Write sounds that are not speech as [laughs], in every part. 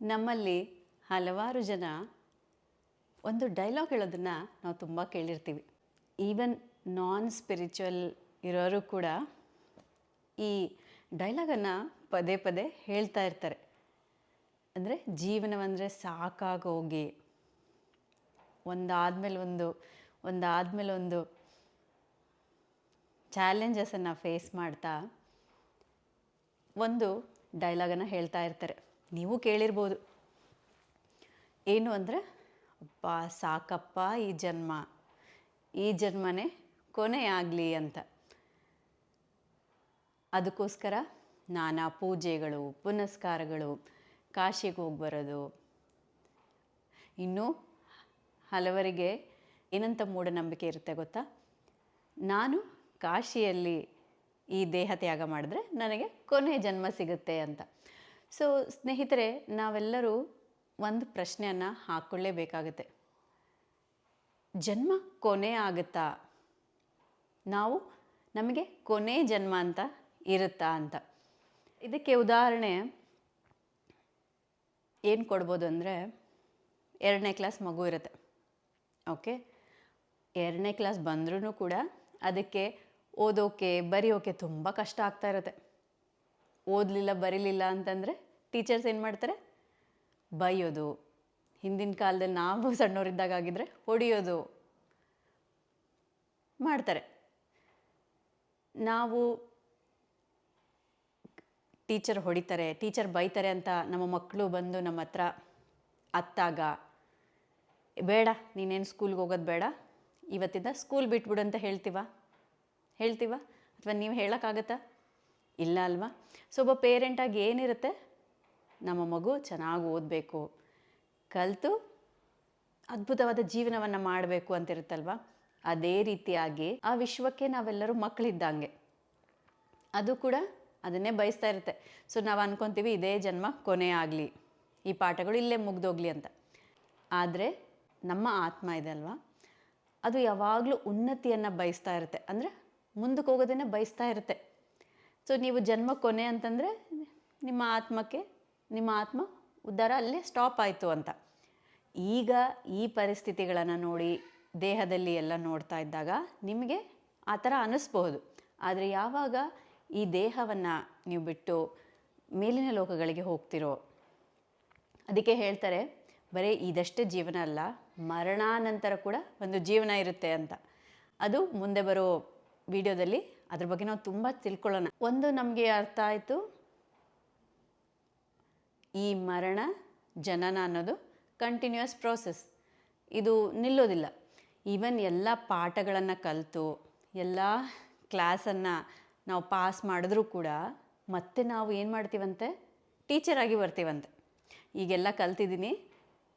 ನಮ್ಮಲ್ಲಿ ಹಲವಾರು ಜನ ಒಂದು ಡೈಲಾಗ್ ಹೇಳೋದನ್ನು ನಾವು ತುಂಬ ಕೇಳಿರ್ತೀವಿ. ಈವನ್ ನಾನ್ ಸ್ಪಿರಿಚುವಲ್ ಇರೋರು ಕೂಡ ಈ ಡೈಲಾಗನ್ನು ಪದೇ ಪದೇ ಹೇಳ್ತಾ ಇರ್ತಾರೆ. ಅಂದರೆ ಜೀವನವಂದರೆ ಸಾಕಾಗೋಗಿ. ಒಂದಾದಮೇಲೆ ಒಂದು ಒಂದಾದಮೇಲೆ ಒಂದು ಚಾಲೆಂಜಸನ್ನು ಫೇಸ್ ಮಾಡ್ತಾ ಒಂದು ಡೈಲಾಗನ್ನು ಹೇಳ್ತಾ ಇರ್ತಾರೆ. ನೀವು ಕೇಳಿರ್ಬೋದು. ಏನು ಅಂದರೆ ಅಪ್ಪ ಸಾಕಪ್ಪ ಈ ಜನ್ಮ. ಈ ಜನ್ಮನೇ ಆಗಲಿ ಅಂತ. ಅದಕ್ಕೋಸ್ಕರ ನಾನಾ ಪೂಜೆಗಳು, ಪುನಸ್ಕಾರಗಳು, ಕಾಶಿಗೆ ಹೋಗಿ ಬರೋದು. ಇನ್ನೂ ಹಲವರಿಗೆ ಏನಂತ ಮೂಢನಂಬಿಕೆ ಇರುತ್ತೆ ಗೊತ್ತಾ? ನಾನು ಕಾಶಿಯಲ್ಲಿ ಈ ದೇಹ ತ್ಯಾಗ ಮಾಡಿದ್ರೆ ನನಗೆ ಕೊನೆ ಜನ್ಮ ಸಿಗುತ್ತೆ ಅಂತ. ಸೊ ಸ್ನೇಹಿತರೆ, ನಾವೆಲ್ಲರೂ ಒಂದು ಪ್ರಶ್ನೆಯನ್ನು ಹಾಕ್ಕೊಳ್ಳೇಬೇಕಾಗುತ್ತೆ ಜನ್ಮ ಕೊನೆ ಆಗುತ್ತಾ? ನಾವು ನಮಗೆ ಕೊನೆ ಜನ್ಮ ಅಂತ ಇರುತ್ತಾ ಅಂತ. ಇದಕ್ಕೆ ಉದಾಹರಣೆ, ಏನು ಕೊಡ್ಬೋದು ಅಂದರೆ, ಎರಡನೇ ಕ್ಲಾಸ್ ಮಗು ಇರುತ್ತೆ. ಓಕೆ ಎರಡನೇ ಕ್ಲಾಸ್ ಬಂದ್ರೂ ಕೂಡ ಅದಕ್ಕೆ ಓದೋಕೆ, ಬರೆಯೋಕೆ ತುಂಬ ಕಷ್ಟ ಆಗ್ತಾ ಇರುತ್ತೆ. ಓದಲಿಲ್ಲ, ಬರೀಲಿಲ್ಲ ಅಂತಂದರೆ ಟೀಚರ್ಸ್ ಏನು ಮಾಡ್ತಾರೆ? ಬೈಯೋದು. ಹಿಂದಿನ ಕಾಲದಲ್ಲಿ ನಾವು [laughs] ಸಣ್ಣವರಿದ್ದಾಗ ಆಗಿದ್ರೆ ಹೊಡೆಯೋದು. ಮಾಡ್ತಾರೆ. ನಾವು ಟೀಚರ್ ಹೊಡಿತಾರೆ ಟೀಚರ್ ಬೈತಾರೆ ಅಂತ ನಮ್ಮ ಮಕ್ಕಳು ಬಂದು ನಮ್ಮ ಹತ್ರ ಅತ್ತಾಗ, ಬೇಡ, ನೀನೇನು ಸ್ಕೂಲ್ಗೆ ಹೋಗೋದು ಬೇಡ. ಇವತ್ತಿಂದ ಸ್ಕೂಲ್ ಬಿಟ್ಬಿಡು ಅಂತ ಹೇಳ್ತೀವ? ಹೇಳ್ತೀವ? ಅಥವಾ ನೀವು ಹೇಳೋಕ್ಕಾಗತ್ತಾ? ಇಲ್ಲ ಅಲ್ವಾ? ಸೊ ಒಬ್ಬ ಪೇರೆಂಟಾಗಿ ಏನಿರುತ್ತೆ? ನಮ್ಮ ಮಗು ಚೆನ್ನಾಗಿ ಓದಬೇಕು. ಕಲಿತು ಅದ್ಭುತವಾದ ಜೀವನವನ್ನು ಮಾಡಬೇಕು ಅಂತಿರುತ್ತಲ್ವಾ? ಅದೇ ರೀತಿಯಾಗಿ ಆ ವಿಶ್ವಕ್ಕೆ ನಾವೆಲ್ಲರೂ ಮಕ್ಕಳಿದ್ದಂಗೆ. ಅದು ಕೂಡ ಅದನ್ನೇ ಬಯಸ್ತಾ ಇರುತ್ತೆ. ಸೊ ನಾವು ಅನ್ಕೊತೀವಿ, ಇದೇ ಜನ್ಮ, ಕೊನೆ ಆಗಲಿ. ಈ ಪಾಠಗಳು ಇಲ್ಲೇ ಮುಗ್ದೋಗ್ಲಿ ಅಂತ. ಆದರೆ ನಮ್ಮ ಆತ್ಮ ಇದೆ ಅಲ್ವಾ? ಅದು ಯಾವಾಗಲೂ ಉನ್ನತಿಯನ್ನು ಬಯಸ್ತಾ ಇರುತ್ತೆ. ಅಂದರೆ ಮುಂದಕ್ಕೆ ಹೋಗೋದನ್ನೇ ಬಯಸ್ತಾ ಇರುತ್ತೆ. ಸೊ ನೀವು ಜನ್ಮ ಕೊನೆ ಅಂತಂದರೆ ನಿಮ್ಮ ಆತ್ಮಕ್ಕೆ, ನಿಮ್ಮ ಆತ್ಮ ಉದ್ಧಾರ ಅಲ್ಲೇ ಸ್ಟಾಪ್ ಆಯಿತು ಅಂತ. ಈಗ ಈ ಪರಿಸ್ಥಿತಿಗಳನ್ನು ನೋಡಿ, ದೇಹದಲ್ಲಿ ಎಲ್ಲ ನೋಡ್ತಾ ಇದ್ದಾಗ ನಿಮಗೆ ಆ ಥರ ಅನ್ನಿಸ್ಬಹುದು. ಆದರೆ ಯಾವಾಗ ಈ ದೇಹವನ್ನು ನೀವು ಬಿಟ್ಟು ಮೇಲಿನ ಲೋಕಗಳಿಗೆ ಹೋಗ್ತಿರೋ, ಅದಕ್ಕೆ ಹೇಳ್ತಾರೆ, ಬರೀ ಇದಷ್ಟೇ ಜೀವನ ಅಲ್ಲ, ಮರಣಾನಂತರ ಕೂಡ ಒಂದು ಜೀವನ ಇರುತ್ತೆ ಅಂತ. ಅದು ಮುಂದೆ ಬರೋ ವಿಡಿಯೋದಲ್ಲಿ ಅದ್ರ ಬಗ್ಗೆ ನಾವು ತುಂಬ ತಿಳ್ಕೊಳ್ಳೋಣ. ಒಂದು ನಮಗೆ ಅರ್ಥ ಆಯಿತು. ಈ ಮರಣ ಜನನ ಅನ್ನೋದು ಕಂಟಿನ್ಯೂಯಸ್ ಪ್ರೋಸೆಸ್ ಇದು ನಿಲ್ಲೋದಿಲ್ಲ. ಈವನ್ ಎಲ್ಲ ಪಾಠಗಳನ್ನು ಕಲಿತು, ಎಲ್ಲ ಕ್ಲಾಸನ್ನು ನಾವು ಪಾಸ್ ಮಾಡಿದ್ರೂ ಕೂಡ ಮತ್ತೆ ನಾವು ಏನು ಮಾಡ್ತೀವಂತೆ? ಟೀಚರಾಗಿ ಬರ್ತೀವಂತೆ. ಈಗೆಲ್ಲ ಕಲ್ತಿದ್ದೀನಿ.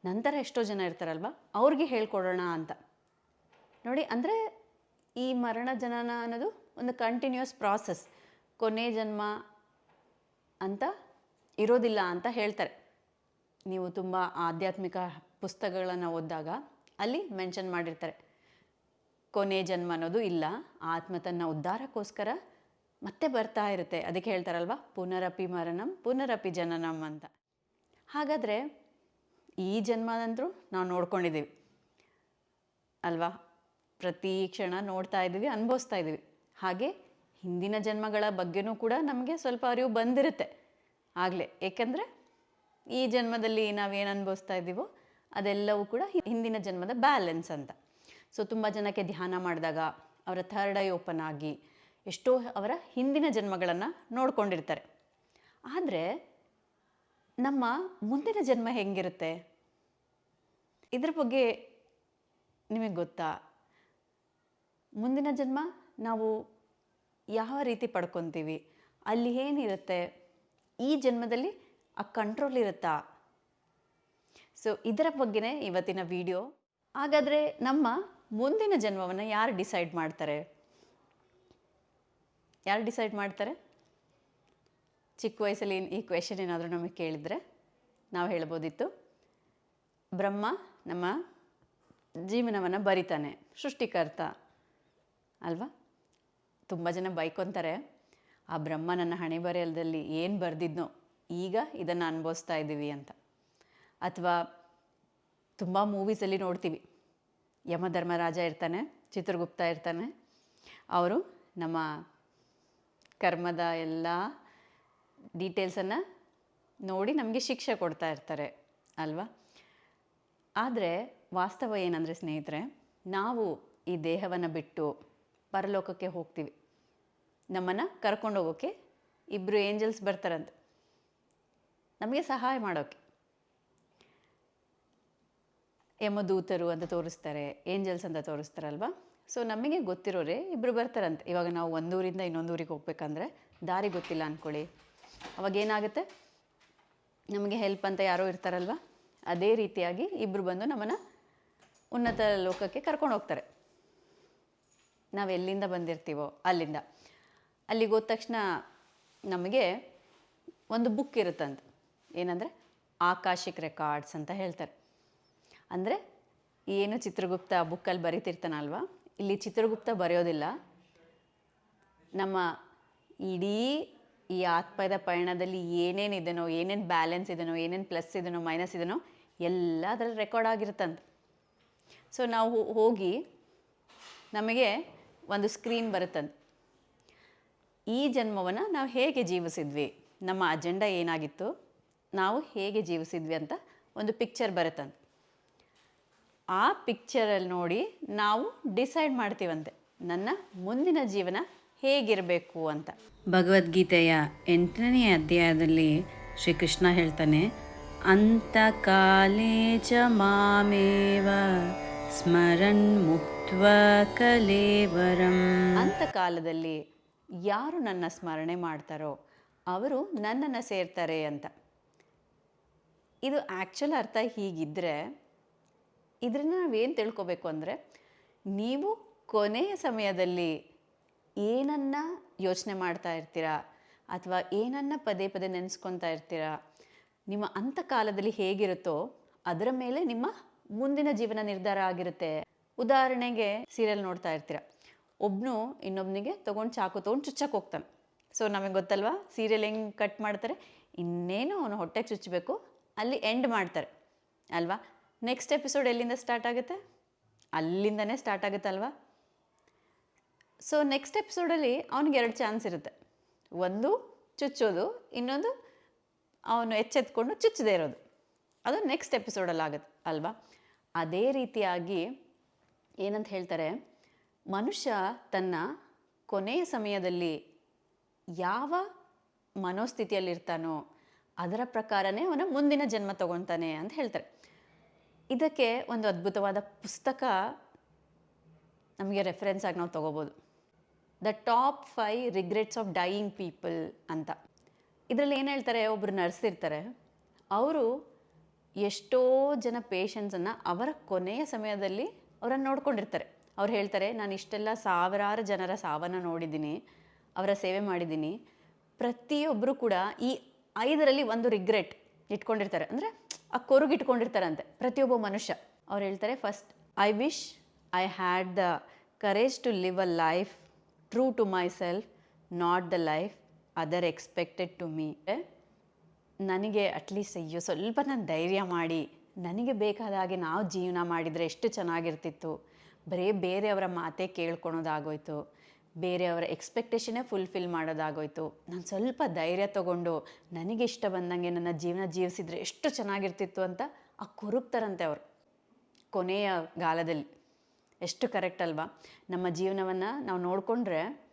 ನಂತರ ಎಷ್ಟೋ ಜನ ಇರ್ತಾರಲ್ವ? ಅವ್ರಿಗೆ ಹೇಳ್ಕೊಡೋಣ ಅಂತ. ನೋಡಿ, ಅಂದರೆ ಈ ಮರಣ ಜನನ ಅನ್ನೋದು ಒಂದು ಕಂಟಿನ್ಯೂಸ್ ಪ್ರಾಸೆಸ್ ಕೊನೆ ಜನ್ಮ ಅಂತ ಇರೋದಿಲ್ಲ ಅಂತ ಹೇಳ್ತಾರೆ. ನೀವು ತುಂಬ ಆಧ್ಯಾತ್ಮಿಕ ಪುಸ್ತಕಗಳನ್ನು ಓದಿದಾಗ ಅಲ್ಲಿ ಮೆನ್ಷನ್ ಮಾಡಿರ್ತಾರೆ. ಕೊನೆ ಜನ್ಮ ಅನ್ನೋದು ಇಲ್ಲ ಆತ್ಮ ತನ್ನ ಉದ್ಧಾರಕ್ಕೋಸ್ಕರ ಮತ್ತೆ ಬರ್ತಾ ಇರುತ್ತೆ. ಅದಕ್ಕೆ ಹೇಳ್ತಾರಲ್ವ? ಪುನರಪಿ ಮರಣಂ, ಪುನರಪಿ ಜನನಂ ಅಂತ. ಹಾಗಾದರೆ ಈ ಜನ್ಮದಂತರೂ ನಾವು ನೋಡ್ಕೊಂಡಿದ್ದೀವಿ. ಅಲ್ವಾ? ಪ್ರತಿ ಕ್ಷಣ ನೋಡ್ತಾ ಇದ್ದೀವಿ, ಅನುಭವಿಸ್ತಾ ಇದ್ದೀವಿ. ಹಾಗೆ ಹಿಂದಿನ ಜನ್ಮಗಳ ಬಗ್ಗೆನೂ ಕೂಡ ನಮಗೆ ಸ್ವಲ್ಪ ಅರಿವು ಬಂದಿರುತ್ತೆ ಆಗಲೇ. ಏಕೆಂದರೆ ಈ ಜನ್ಮದಲ್ಲಿ ನಾವೇನು ಅನುಭವಿಸ್ತಾ ಇದ್ದೀವೋ ಅದೆಲ್ಲವೂ ಕೂಡ ಹಿಂದಿನ ಜನ್ಮದ ಬ್ಯಾಲೆನ್ಸ್ ಅಂತ. ಸೊ ತುಂಬ ಜನಕ್ಕೆ ಧ್ಯಾನ ಮಾಡಿದಾಗ ಅವರ ಥರ್ಡ್ ಐ ಓಪನ್ ಆಗಿ ಎಷ್ಟೋ ಅವರ ಹಿಂದಿನ ಜನ್ಮಗಳನ್ನು ನೋಡ್ಕೊಂಡಿರ್ತಾರೆ. ಆದರೆ ನಮ್ಮ ಮುಂದಿನ ಜನ್ಮ ಹೆಂಗಿರುತ್ತೆ? ಇದ್ರ ಬಗ್ಗೆ ನಿಮಗೆ ಗೊತ್ತಾ? ಮುಂದಿನ ಜನ್ಮ ನಾವು ಯಾವ ರೀತಿ ಪಡ್ಕೊತೀವಿ? ಅಲ್ಲಿ ಏನಿರುತ್ತೆ? ಈ ಜನ್ಮದಲ್ಲಿ ಆ ಕಂಟ್ರೋಲ್ ಇರುತ್ತಾ? ಸೊ ಇದರ ಬಗ್ಗೆನೇ ಇವತ್ತಿನ ವಿಡಿಯೋ ಹಾಗಾದರೆ ನಮ್ಮ ಮುಂದಿನ ಜನ್ಮವನ್ನು ಯಾರು ಡಿಸೈಡ್ ಮಾಡ್ತಾರೆ? ಯಾರು ಡಿಸೈಡ್ ಮಾಡ್ತಾರೆ? ಚಿಕ್ಕ ವಯಸ್ಸಲ್ಲಿ ಈ ಕ್ವೆಶನ್ ಏನಾದರೂ ನಮಗೆ ಕೇಳಿದರೆ ನಾವು ಹೇಳ್ಬೋದಿತ್ತು. ಬ್ರಹ್ಮ ನಮ್ಮ ಜೀವನವನ್ನು ಬರಿತಾನೆ, ಸೃಷ್ಟಿಕರ್ತ. ಅಲ್ವಾ? ತುಂಬ ಜನ ಬೈಕೊತಾರೆ, ಆ ಬ್ರಹ್ಮ ನನ್ನ ಹಣೆ ಬರೆಯಲದಲ್ಲಿ ಏನು ಬರೆದಿದ್ನೋ ಈಗ ಇದನ್ನು ಅನುಭವಿಸ್ತಾ ಇದ್ದೀವಿ ಅಂತ. ಅಥವಾ ತುಂಬ ಮೂವೀಸಲ್ಲಿ ನೋಡ್ತೀವಿ. ಯಮಧರ್ಮರಾಜ ಇರ್ತಾನೆ, ಚಿತ್ರಗುಪ್ತ ಇರ್ತಾನೆ, ಅವರು ನಮ್ಮ ಕರ್ಮದ ಎಲ್ಲ ಡೀಟೇಲ್ಸನ್ನು ನೋಡಿ ನಮಗೆ ಶಿಕ್ಷೆ ಕೊಡ್ತಾ ಇರ್ತಾರೆ ಅಲ್ವಾ? ಆದರೆ ವಾಸ್ತವ ಏನಂದರೆ ಸ್ನೇಹಿತರೆ, ನಾವು ಈ ದೇಹವನ್ನು ಬಿಟ್ಟು ಪರಲೋಕಕ್ಕೆ ಹೋಗ್ತೀವಿ. ನಮ್ಮನ್ನು ಕರ್ಕೊಂಡು ಹೋಗೋಕ್ಕೆ ಇಬ್ಬರು ಏಂಜಲ್ಸ್ ಬರ್ತಾರಂತೆ. ನಮಗೆ ಸಹಾಯ ಮಾಡೋಕ್ಕೆ ಯಮದೂತರು ಅಂತ ತೋರಿಸ್ತಾರೆ, ಏಂಜಲ್ಸ್ ಅಂತ ತೋರಿಸ್ತಾರಲ್ವ? ಸೊ ನಮಗೆ ಗೊತ್ತಿರೋರೆ ಇಬ್ಬರು ಬರ್ತಾರಂತೆ. ಇವಾಗ ನಾವು ಒಂದೂರಿಂದ ಇನ್ನೊಂದು ಊರಿಗೆ ಹೋಗ್ಬೇಕಂದ್ರೆ ದಾರಿ ಗೊತ್ತಿಲ್ಲ ಅಂದ್ಕೊಳ್ಳಿ ಅವಾಗ ಏನಾಗುತ್ತೆ? ನಮಗೆ ಹೆಲ್ಪ್ ಅಂತ ಯಾರೋ ಇರ್ತಾರಲ್ವ? ಅದೇ ರೀತಿಯಾಗಿ ಇಬ್ಬರು ಬಂದು ನಮ್ಮನ್ನು ಉನ್ನತ ಲೋಕಕ್ಕೆ ಕರ್ಕೊಂಡು ಹೋಗ್ತಾರೆ. ನಾವು ಎಲ್ಲಿಂದ ಬಂದಿರ್ತೀವೋ ಅಲ್ಲಿಂದ. ಅಲ್ಲಿಗೆ ಹೋದ ತಕ್ಷಣ ನಮಗೆ ಒಂದು ಬುಕ್ ಇರುತ್ತಂತೆ. ಏನಂದರೆ ಆಕಾಶಿಕ್ ರೆಕಾರ್ಡ್ಸ್ ಅಂತ ಹೇಳ್ತಾರೆ. ಅಂದರೆ ಏನು ಚಿತ್ರಗುಪ್ತ ಬುಕ್ಕಲ್ಲಿ ಬರೀತಿರ್ತಾನಲ್ವ? ಇಲ್ಲಿ ಚಿತ್ರಗುಪ್ತ ಬರೆಯೋದಿಲ್ಲ. ನಮ್ಮ ಇಡೀ ಈ ಆತ್ಮದ ಪಯಣದಲ್ಲಿ ಏನೇನಿದೆನೋ ಏನೇನು ಬ್ಯಾಲೆನ್ಸ್ ಇದೆನೋ, ಏನೇನು ಪ್ಲಸ್ ಇದೆನೋ ಮೈನಸ್ ಇದೆನೋ ಎಲ್ಲ ಅದರಲ್ಲಿ ರೆಕಾರ್ಡ್ ಆಗಿರುತ್ತಂತೆ. ಸೊ ನಾವು ಹೋಗಿ ನಮಗೆ ಒಂದು ಸ್ಕ್ರೀನ್ ಬರುತ್ತಂತೆ. ಈ ಜನ್ಮವನ್ನು ನಾವು ಹೇಗೆ ಜೀವಿಸಿದ್ವಿ? ನಮ್ಮ ಅಜೆಂಡಾ ಏನಾಗಿತ್ತು? ನಾವು ಹೇಗೆ ಜೀವಿಸಿದ್ವಿ ಅಂತ ಒಂದು ಪಿಕ್ಚರ್ ಬರುತ್ತಂತೆ. ಆ ಪಿಕ್ಚರಲ್ಲಿ ನೋಡಿ ನಾವು ಡಿಸೈಡ್ ಮಾಡ್ತೀವಂತೆ, ನನ್ನ ಮುಂದಿನ ಜೀವನ ಹೇಗಿರಬೇಕು ಅಂತ. ಭಗವದ್ಗೀತೆಯ ಎಂಟನೇ ಅಧ್ಯಾಯದಲ್ಲಿ ಶ್ರೀಕೃಷ್ಣ ಹೇಳ್ತಾನೆ, ಅಂತಕಾಲೇ ಚ ಮಾಮೇವ ಸ್ಮರಣ್ ಮುಕ್ತ್ವ ಕಲೇವರಂ ಅಂತಕಾಲದಲ್ಲಿ ಯಾರು ನನ್ನ ಸ್ಮರಣೆ ಮಾಡ್ತಾರೋ ಅವರು ನನ್ನನ್ನು ಸೇರ್ತಾರೆ ಅಂತ. ಇದು ಆ್ಯಕ್ಚುಲ್ ಅರ್ಥ ಹೀಗಿದ್ದರೆ ಇದರಿಂದ ನಾವೇನು ತಿಳ್ಕೊಬೇಕು ಅಂದರೆ ನೀವು ಕೊನೆಯ ಸಮಯದಲ್ಲಿ ಏನನ್ನ ಯೋಚನೆ ಮಾಡ್ತಾ ಇರ್ತೀರಾ ಅಥವಾ ಏನನ್ನ ಪದೇ ಪದೇ ನೆನೆಸ್ಕೊತಾ ಇರ್ತೀರಾ, ನಿಮ್ಮ ಅಂತಕಾಲದಲ್ಲಿ ಹೇಗಿರುತ್ತೋ ಅದರ ಮೇಲೆ ನಿಮ್ಮ ಮುಂದಿನ ಜೀವನ ನಿರ್ಧಾರ ಆಗಿರುತ್ತೆ. ಉದಾಹರಣೆಗೆ ಸೀರಿಯಲ್ ನೋಡ್ತಾ ಇರ್ತೀರ. ಒಬ್ಬನು ಇನ್ನೊಬ್ಬನಿಗೆ ತೊಗೊಂಡು ಚಾಕು ತೊಗೊಂಡು ಚುಚ್ಚಕ್ಕೆ ಹೋಗ್ತಾನೆ. ಸೊ ನಮಗೆ ಗೊತ್ತಲ್ವಾ? ಸೀರಿಯಲ್ ಹೆಂಗೆ ಕಟ್ ಮಾಡ್ತಾರೆ? ಇನ್ನೇನು ಅವನು ಹೊಟ್ಟೆಗೆ ಚುಚ್ಚಬೇಕು ಅಲ್ಲಿ ಎಂಡ್ ಮಾಡ್ತಾರೆ. ಅಲ್ವಾ? ನೆಕ್ಸ್ಟ್ ಎಪಿಸೋಡ್ ಎಲ್ಲಿಂದ ಸ್ಟಾರ್ಟ್ ಆಗುತ್ತೆ? ಅಲ್ಲಿಂದನೇ ಸ್ಟಾರ್ಟ್ ಆಗುತ್ತಲ್ವಾ ಸೊ ನೆಕ್ಸ್ಟ್ ಎಪಿಸೋಡಲ್ಲಿ ಅವನಿಗೆ ಎರಡು ಚಾನ್ಸ್ ಇರುತ್ತೆ. ಒಂದು ಚುಚ್ಚೋದು, ಇನ್ನೊಂದು ಅವನು ಎಚ್ಚೆತ್ಕೊಂಡು ಚುಚ್ಚದೇ ಇರೋದು. ಅದು ನೆಕ್ಸ್ಟ್ ಎಪಿಸೋಡಲ್ಲಿ ಆಗುತ್ತೆ ಅಲ್ವಾ? ಅದೇ ರೀತಿಯಾಗಿ ಏನಂತ ಹೇಳ್ತಾರೆ? ಮನುಷ್ಯ ತನ್ನ ಕೊನೆಯ ಸಮಯದಲ್ಲಿ ಯಾವ ಮನೋಸ್ಥಿತಿಯಲ್ಲಿರ್ತಾನೋ ಅದರ ಪ್ರಕಾರನೇ ಅವನ ಮುಂದಿನ ಜನ್ಮ ತಗೊತಾನೆ ಅಂತ ಹೇಳ್ತಾರೆ. ಇದಕ್ಕೆ ಒಂದು ಅದ್ಭುತವಾದ ಪುಸ್ತಕ ನಮಗೆ ರೆಫರೆನ್ಸ್ ಆಗಿ ನಾವು ತಗೋಬೋದು. The top five regrets of dying people ಅಂತ. ಇದರಲ್ಲಿ ಏನು ಹೇಳ್ತಾರೆ? ಒಬ್ಬರು ನರ್ಸ್ ಇರ್ತಾರೆ ಅವರು ಎಷ್ಟೋ ಜನ ಪೇಷಂಟ್ಸನ್ನು ಅವರ ಕೊನೆಯ ಸಮಯದಲ್ಲಿ ಅವರನ್ನು ನೋಡ್ಕೊಂಡಿರ್ತಾರೆ. ಅವ್ರು ಹೇಳ್ತಾರೆ, ನಾನು ಇಷ್ಟೆಲ್ಲ ಸಾವಿರಾರು ಜನರ ಸಾವನ್ನು ನೋಡಿದ್ದೀನಿ, ಅವರ ಸೇವೆ ಮಾಡಿದ್ದೀನಿ. ಪ್ರತಿಯೊಬ್ಬರು ಕೂಡ ಈ ಐದರಲ್ಲಿ ಒಂದು ರಿಗ್ರೆಟ್ ಇಟ್ಕೊಂಡಿರ್ತಾರೆ. ಅಂದರೆ ಆ ಕೊರುಗು ಅಂತೆ ಪ್ರತಿಯೊಬ್ಬ ಮನುಷ್ಯ. ಅವ್ರು ಹೇಳ್ತಾರೆ first I wish I had the courage to live a life true to myself not the life other expected to me ನನಗೆ ಅಟ್ಲೀಸ್ಟ್ ಅಯ್ಯೋ, ಸ್ವಲ್ಪ ನಾನು ಧೈರ್ಯ ಮಾಡಿ ನನಗೆ ಬೇಕಾದ ಹಾಗೆ ನಾವು ಜೀವನ ಮಾಡಿದರೆ ಎಷ್ಟು ಚೆನ್ನಾಗಿರ್ತಿತ್ತು. ಬರೀ ಬೇರೆಯವರ ಮಾತೇ ಕೇಳ್ಕೊಳೋದಾಗೋಯ್ತು. ಬೇರೆಯವರ ಎಕ್ಸ್ಪೆಕ್ಟೇಷನೇ ಫುಲ್ಫಿಲ್ ಮಾಡೋದಾಗೋಯ್ತು. ನಾನು ಸ್ವಲ್ಪ ಧೈರ್ಯ ತಗೊಂಡು ನನಗೆ ಇಷ್ಟ ಬಂದಂಗೆ ನನ್ನ ಜೀವನ ಜೀವಿಸಿದರೆ ಎಷ್ಟು ಚೆನ್ನಾಗಿರ್ತಿತ್ತು ಅಂತ ಆ ಕೊರುಗ್ತಾರಂತೆ ಅವರು. ಕೊನೆಯ ಕಾಲದಲ್ಲಿ ಎಷ್ಟು ಕರೆಕ್ಟ್ ಅಲ್ವಾ? ನಮ್ಮ ಜೀವನವನ್ನು ನಾವು ನೋಡಿಕೊಂಡ್ರೆ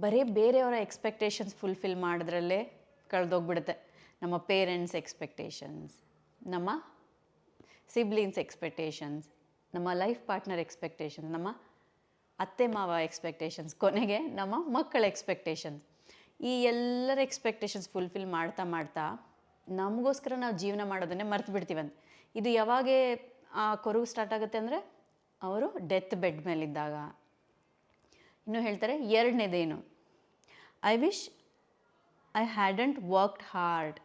ಬರೀ ಬೇರೆಯವರ ಎಕ್ಸ್ಪೆಕ್ಟೇಷನ್ಸ್ ಫುಲ್ಫಿಲ್ ಮಾಡೋದ್ರಲ್ಲೇ ಕಳೆದೋಗ್ಬಿಡುತ್ತೆ. ನಮ್ಮ ಪೇರೆಂಟ್ಸ್ ಎಕ್ಸ್ಪೆಕ್ಟೇಷನ್ಸ್ ನಮ್ಮ ಸಿಬ್ಲಿಂಗ್ಸ್ ಎಕ್ಸ್ಪೆಕ್ಟೇಷನ್ಸ್ ನಮ್ಮ ಲೈಫ್ ಪಾರ್ಟ್ನರ್ ಎಕ್ಸ್ಪೆಕ್ಟೇಷನ್ಸ್ ನಮ್ಮ ಅತ್ತೆ ಮಾವ ಎಕ್ಸ್ಪೆಕ್ಟೇಷನ್ಸ್ ಕೊನೆಗೆ ನಮ್ಮ ಮಕ್ಕಳ ಎಕ್ಸ್ಪೆಕ್ಟೇಷನ್ಸ್ ಈ ಎಲ್ಲರ ಎಕ್ಸ್ಪೆಕ್ಟೇಷನ್ಸ್ ಫುಲ್ಫಿಲ್ ಮಾಡ್ತಾ ಮಾಡ್ತಾ ನಮಗೋಸ್ಕರ ನಾವು ಜೀವನ ಮಾಡೋದನ್ನೇ ಮರ್ತು ಬಿಡ್ತೀವಂತೆ ಇದು ಯಾವಾಗೇ, ಆ, ಕೊರಗು ಸ್ಟಾರ್ಟ್ ಆಗುತ್ತೆ ಅಂದರೆ ಅವರು ಡೆತ್ ಬೆಡ್ ಮೇಲಿದ್ದಾಗ. ಇನ್ನು ಹೇಳ್ತಾರೆ ಎರಡನೇದೇನು? I wish I hadn't worked hard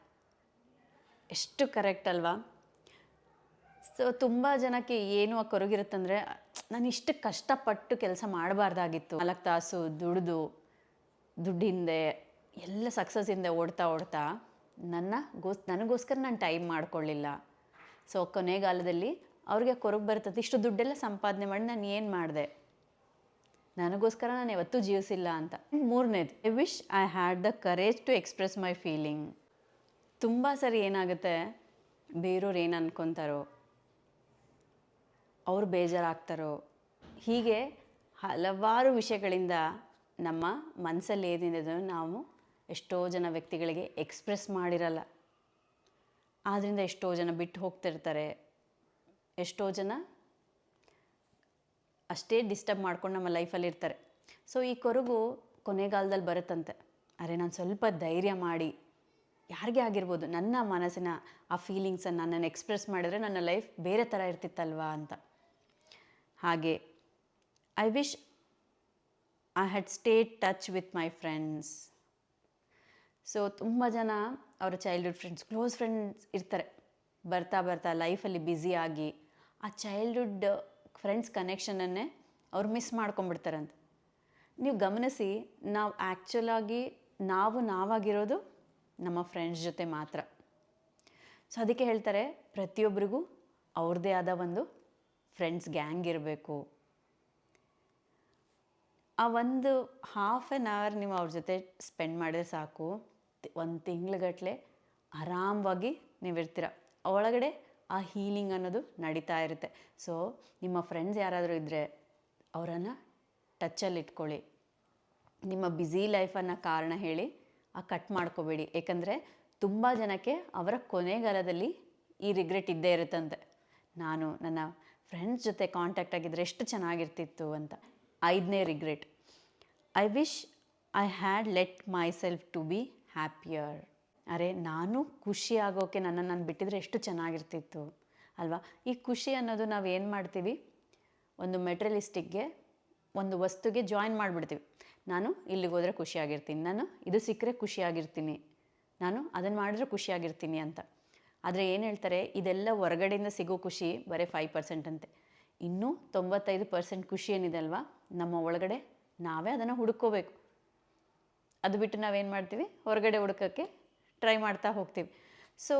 ಎಷ್ಟು ಕರೆಕ್ಟ್ ಅಲ್ವಾ? ಸೊ ತುಂಬ ಜನಕ್ಕೆ ಏನು ಆ ಕೊರಗಿರುತ್ತಂದರೆ, ನಾನು ಇಷ್ಟು ಕಷ್ಟಪಟ್ಟು ಕೆಲಸ ಮಾಡಬಾರ್ದಾಗಿತ್ತು. ನಾಲ್ಕು ತಾಸು ದುಡಿದು, ದುಡ್ಡಿಂದೆ, ಎಲ್ಲ ಸಕ್ಸಸ್ ಹಿಂದೆ ಓಡ್ತಾ ಓಡ್ತಾ, ನನ್ನ ಗೋಸ್ ನನಗೋಸ್ಕರ ನಾನು ಟೈಮ್ ಮಾಡಿಕೊಳ್ಳಿಲ್ಲ. ಸೊ ಕೊನೆಗಾಲದಲ್ಲಿ ಅವ್ರಿಗೆ ಕೊರಗು ಬರ್ತದೆ ಇಷ್ಟು ದುಡ್ಡೆಲ್ಲ ಸಂಪಾದನೆ ಮಾಡಿ ನಾನು ಏನು ಮಾಡಿದೆ? ನನಗೋಸ್ಕರ ನಾನು ಯಾವತ್ತೂ ಜೀವಿಸಿಲ್ಲ ಅಂತ. ಮೂರನೇದು I wish I had the courage to express my feeling ತುಂಬ ಸರಿ ಏನಾಗುತ್ತೆ? ಬೇರೆಯವ್ರು ಏನು ಅನ್ಕೊತಾರೋ? ಅವ್ರು ಬೇಜಾರಾಗ್ತಾರೋ? ಹೀಗೆ ಹಲವಾರು ವಿಷಯಗಳಿಂದ ನಮ್ಮ ಮನಸ್ಸಲ್ಲಿ ಏನಿದೆ ನಾವು ಎಷ್ಟೋ ಜನ ವ್ಯಕ್ತಿಗಳಿಗೆ ಎಕ್ಸ್ಪ್ರೆಸ್ ಮಾಡಿರಲ್ಲ. ಆದ್ದರಿಂದ ಎಷ್ಟೋ ಜನ ಬಿಟ್ಟು ಹೋಗ್ತಿರ್ತಾರೆ. ಎಷ್ಟೋ ಜನ ಅಷ್ಟೇ ಡಿಸ್ಟರ್ಬ್ ಮಾಡ್ಕೊಂಡು ನಮ್ಮ ಲೈಫಲ್ಲಿ ಇರ್ತಾರೆ. ಸೊ, ಈ ಕೊರಗು ಕೊನೆಗಾಲದಲ್ಲಿ ಬರುತ್ತಂತೆ. ಅರೆ, ನಾನು ಸ್ವಲ್ಪ ಧೈರ್ಯ ಮಾಡಿ. ಯಾರಿಗೆ ಆಗಿರ್ಬೋದು, ನನ್ನ ಮನಸ್ಸಿನ ಆ ಫೀಲಿಂಗ್ಸನ್ನು ನಾನು ಎಕ್ಸ್ಪ್ರೆಸ್ ಮಾಡಿದ್ರೆ ನನ್ನ ಲೈಫ್ ಬೇರೆ ಥರ ಇರ್ತಿತ್ತಲ್ವಾ ಅಂತ. ಹಾಗೆ I wish I had stayed touch with my friends so ತುಂಬ ಜನ ಅವರ ಚೈಲ್ಡ್ಹುಡ್ ಫ್ರೆಂಡ್ಸ್ ಕ್ಲೋಸ್ ಫ್ರೆಂಡ್ಸ್ ಇರ್ತಾರೆ. ಬರ್ತಾ ಬರ್ತಾ ಲೈಫಲ್ಲಿ ಆಗಿ ಆ ಚೈಲ್ಡ್ಹುಡ್ ಫ್ರೆಂಡ್ಸ್ ಕನೆಕ್ಷನನ್ನೇ ಅವ್ರು ಮಿಸ್ ಮಾಡ್ಕೊಂಬಿಡ್ತಾರಂತೆ ನೀವು ಗಮನಿಸಿ, ನಾವು ಆ್ಯಕ್ಚುಲಾಗಿ ನಾವು ನಾವಾಗಿರೋದು ನಮ್ಮ ಫ್ರೆಂಡ್ಸ್ ಜೊತೆ ಮಾತ್ರ. ಸೊ ಅದಕ್ಕೆ ಹೇಳ್ತಾರೆ ಪ್ರತಿಯೊಬ್ಬರಿಗೂ ಅವ್ರದ್ದೇ ಆದ ಒಂದು ಫ್ರೆಂಡ್ಸ್ ಗ್ಯಾಂಗ್ ಇರಬೇಕು. ಆ ಒಂದು ಹಾಫ್ ಆ್ಯನ್ ಅವರ್ ನೀವು ಅವ್ರ ಜೊತೆ ಸ್ಪೆಂಡ್ ಮಾಡಿದ್ರೆ ಸಾಕು. ಒಂದು ತಿಂಗ್ಳುಗಟ್ಟಲೆ ಆರಾಮವಾಗಿ ನೀವಿರ್ತೀರ ಒಳಗಡೆ ಆ ಹೀಲಿಂಗ್ ಅನ್ನೋದು ನಡೀತಾ ಇರುತ್ತೆ. ಸೊ ನಿಮ್ಮ ಫ್ರೆಂಡ್ಸ್ ಯಾರಾದರೂ ಇದ್ದರೆ ಅವರನ್ನು ಟಚ್ಚಲ್ಲಿ ಇಟ್ಕೊಳ್ಳಿ. ನಿಮ್ಮ ಬ್ಯುಸಿ ಲೈಫನ್ನು ಕಾರಣ ಹೇಳಿ ಆ ಕಟ್ ಮಾಡ್ಕೋಬೇಡಿ. ಏಕೆಂದರೆ ತುಂಬ ಜನಕ್ಕೆ ಅವರ ಕೊನೆಗಾಲದಲ್ಲಿ ಈ ರಿಗ್ರೆಟ್ ಇದ್ದೇ ಇರುತ್ತಂತೆ. ನಾನು ನನ್ನ ಫ್ರೆಂಡ್ಸ್ ಜೊತೆ ಕಾಂಟ್ಯಾಕ್ಟ್ ಆಗಿದ್ರೆ ಎಷ್ಟು ಚೆನ್ನಾಗಿರ್ತಿತ್ತು ಅಂತ. ಐದನೇ regret I wish I had let myself to be happier ಅರೆ, ನಾನು ಖುಷಿ ಆಗೋಕ್ಕೆ ನನ್ನನ್ನು ನಾನು ಬಿಟ್ಟಿದ್ರೆ ಎಷ್ಟು ಚೆನ್ನಾಗಿರ್ತಿತ್ತು ಅಲ್ವಾ? ಈ ಖುಷಿ ಅನ್ನೋದು ನಾವು ಏನು ಮಾಡ್ತೀವಿ? ಒಂದು ಮೆಟ್ರಲಿಸ್ಟಿಕ್ಗೆ ಒಂದು ವಸ್ತುಗೆ ಜಾಯಿನ್ ಮಾಡಿಬಿಡ್ತೀವಿ. ನಾನು ಇಲ್ಲಿಗೆ ಹೋದರೆ ಖುಷಿಯಾಗಿರ್ತೀನಿ ನಾನು ಇದು ಸಿಕ್ಕರೆ ಖುಷಿಯಾಗಿರ್ತೀನಿ ನಾನು ಅದನ್ನು ಮಾಡಿದ್ರೆ ಖುಷಿಯಾಗಿರ್ತೀನಿ ಅಂತ. ಆದರೆ ಏನು ಹೇಳ್ತಾರೆ, ಇದೆಲ್ಲ ಹೊರಗಡೆಯಿಂದ ಸಿಗೋ ಖುಷಿ ಬರೀ ಫೈವ್ ಪರ್ಸೆಂಟ್ ಅಂತೆ. ಇನ್ನೂ ತೊಂಬತ್ತೈದು ಪರ್ಸೆಂಟ್ ಖುಷಿ ಏನಿದೆ ಅಲ್ವಾ? ನಮ್ಮ ಒಳಗಡೆ ನಾವೇ ಅದನ್ನು ಹುಡುಕೋಬೇಕು ಅದು ಬಿಟ್ಟು ನಾವೇನು ಮಾಡ್ತೀವಿ? ಹೊರಗಡೆ ಹುಡುಕೋಕ್ಕೆ ಟ್ರೈ ಮಾಡ್ತಾ ಹೋಗ್ತೀವಿ. ಸೊ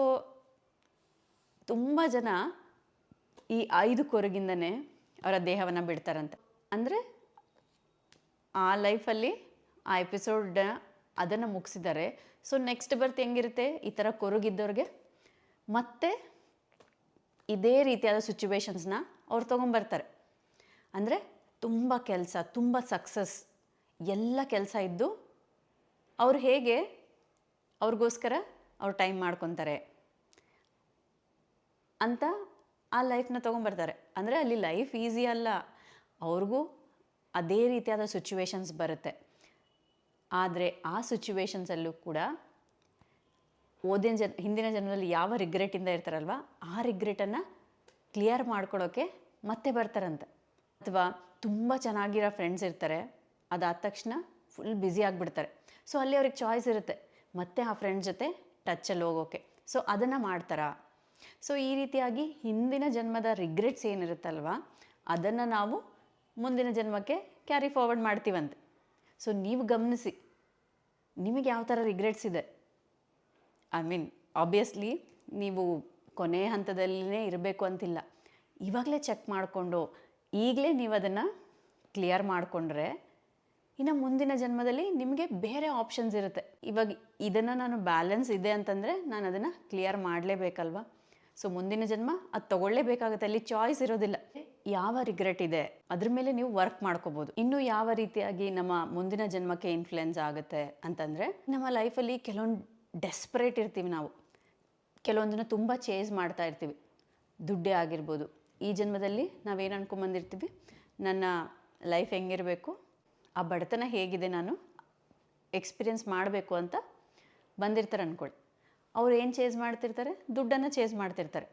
ತುಂಬ ಜನ ಈ ಐದು ಕೊರಗಿಂದನೇ ಅವರ ದೇಹವನ್ನು ಬಿಡ್ತಾರಂತೆ. ಅಂದರೆ ಆ ಲೈಫಲ್ಲಿ ಆ ಎಪಿಸೋಡ್ ಅದನ್ನು ಮುಗಿಸಿದ್ದಾರೆ. ಸೊ ನೆಕ್ಸ್ಟ್ ಬರ್ತ್ ಹೆಂಗಿರುತ್ತೆ? ಈ ಥರ ಕೊರಗಿದ್ದವ್ರಿಗೆ ಮತ್ತೆ ಇದೇ ರೀತಿಯಾದ ಸಿಚುವೇಶನ್ಸ್ನ ಅವ್ರು ತೊಗೊಂಬರ್ತಾರೆ. ಅಂದರೆ ತುಂಬ ಕೆಲಸ, ತುಂಬ ಸಕ್ಸಸ್ ಎಲ್ಲ ಕೆಲಸ ಇದ್ದು ಅವ್ರು ಹೇಗೆ ಅವ್ರಿಗೋಸ್ಕರ ಅವ್ರು ಟೈಮ್ ಮಾಡ್ಕೊತಾರೆ ಅಂತ ಆ ಲೈಫ್ನ ತೊಗೊಂಬರ್ತಾರೆ. ಅಂದರೆ ಅಲ್ಲಿ ಲೈಫ್ ಈಸಿ ಅಲ್ಲ, ಅವ್ರಿಗೂ ಅದೇ ರೀತಿಯಾದ ಸಿಚುವೇಶನ್ಸ್ ಬರುತ್ತೆ. ಆದರೆ ಆ ಸಿಚುವೇಶನ್ಸಲ್ಲೂ ಕೂಡ ಓದಿನ ಜನ, ಹಿಂದಿನ ಜನ್ಮದಲ್ಲಿ ಯಾವ ರಿಗ್ರೆಟಿಂದ ಇರ್ತಾರಲ್ವ, ಆ ರಿಗ್ರೆಟನ್ನು ಕ್ಲಿಯರ್ ಮಾಡ್ಕೊಳ್ಳೋಕ್ಕೆ ಮತ್ತೆ ಬರ್ತಾರಂತೆ. ಅಥವಾ ತುಂಬ ಚೆನ್ನಾಗಿರೋ ಫ್ರೆಂಡ್ಸ್ ಇರ್ತಾರೆ, ಅದಾದ ತಕ್ಷಣ ಫುಲ್ ಬ್ಯುಸಿ ಆಗಿಬಿಡ್ತಾರೆ. ಸೊ ಅಲ್ಲಿ ಅವ್ರಿಗೆ ಚಾಯ್ಸ್ ಇರುತ್ತೆ, ಮತ್ತೆ ಆ ಫ್ರೆಂಡ್ ಜೊತೆ ಟಚ್ಚಲ್ಲಿ ಹೋಗೋಕ್ಕೆ ಸೊ ಅದನ್ನು ಮಾಡ್ತಾರಾ? ಸೊ ಈ ರೀತಿಯಾಗಿ ಹಿಂದಿನ ಜನ್ಮದ ರಿಗ್ರೆಟ್ಸ್ ಏನಿರುತ್ತಲ್ವ, ಅದನ್ನು ನಾವು ಮುಂದಿನ ಜನ್ಮಕ್ಕೆ ಕ್ಯಾರಿ ಫಾರ್ವರ್ಡ್ ಮಾಡ್ತೀವಂತೆ. ಸೊ ನೀವು ಗಮನಿಸಿ, ನಿಮಗೆ ಯಾವ ಥರ ರಿಗ್ರೆಟ್ಸ್ ಇದೆ? ಐ ಮೀನ್ ಆಬ್ವಿಯಸ್ಲಿ ನೀವು ಕೊನೆ ಹಂತದಲ್ಲೇ ಇರಬೇಕು ಅಂತಿಲ್ಲ. ಇವಾಗಲೇ ಚೆಕ್ ಮಾಡಿಕೊಂಡು, ಈಗಲೇ ನೀವು ಅದನ್ನು ಕ್ಲಿಯರ್ ಮಾಡಿಕೊಂಡ್ರೆ, ಇನ್ನು ಮುಂದಿನ ಜನ್ಮದಲ್ಲಿ ನಿಮಗೆ ಬೇರೆ ಆಪ್ಷನ್ಸ್ ಇರುತ್ತೆ. ಇವಾಗ ಇದನ್ನು ನಾನು ಬ್ಯಾಲೆನ್ಸ್ ಇದೆ ಅಂತಂದರೆ ನಾನು ಅದನ್ನು ಕ್ಲಿಯರ್ ಮಾಡಲೇಬೇಕಲ್ವಾ? ಸೊ ಮುಂದಿನ ಜನ್ಮ ಅದು ತೊಗೊಳ್ಳೇಬೇಕಾಗುತ್ತೆ. ಅಲ್ಲಿ ಚಾಯ್ಸ್ ಇರೋದಿಲ್ಲ. ಯಾವ ರಿಗ್ರೆಟ್ ಇದೆ, ಅದ್ರ ಮೇಲೆ ನೀವು ವರ್ಕ್ ಮಾಡ್ಕೋಬೋದು. ಇನ್ನು ಯಾವ ರೀತಿಯಾಗಿ ನಮ್ಮ ಮುಂದಿನ ಜನ್ಮಕ್ಕೆ ಇನ್ಫ್ಲುಯೆನ್ಸ್ ಆಗುತ್ತೆ ಅಂತಂದರೆ, ನಮ್ಮ ಲೈಫಲ್ಲಿ ಕೆಲವೊಂದು ಡೆಸ್ಪರೇಟ್ ಇರ್ತೀವಿ ನಾವು. ಕೆಲವೊಂದನ್ನು ತುಂಬ ಚೇಸ್ ಮಾಡ್ತಾ ಇರ್ತೀವಿ. ದುಡ್ಡೇ ಆಗಿರ್ಬೋದು. ಈ ಜನ್ಮದಲ್ಲಿ ನಾವೇನು ಅನ್ಕೊಂಬಂದಿರ್ತೀವಿ? ನನ್ನ ಲೈಫ್ ಹೆಂಗಿರಬೇಕು? ಆ ಬಡತನ ಹೇಗಿದೆ ನಾನು? ಎಕ್ಸ್ಪೀರಿಯೆನ್ಸ್ ಮಾಡಬೇಕು ಅಂತ ಬಂದಿರ್ತಾರೆ ಅಂದ್ಕೊಳ್ಳಿ ಅವ್ರು ಏನು ಚೇಂಜ್ ಮಾಡ್ತಿರ್ತಾರೆ? ದುಡ್ಡನ್ನು ಚೇಂಜ್ ಮಾಡ್ತಿರ್ತಾರೆ.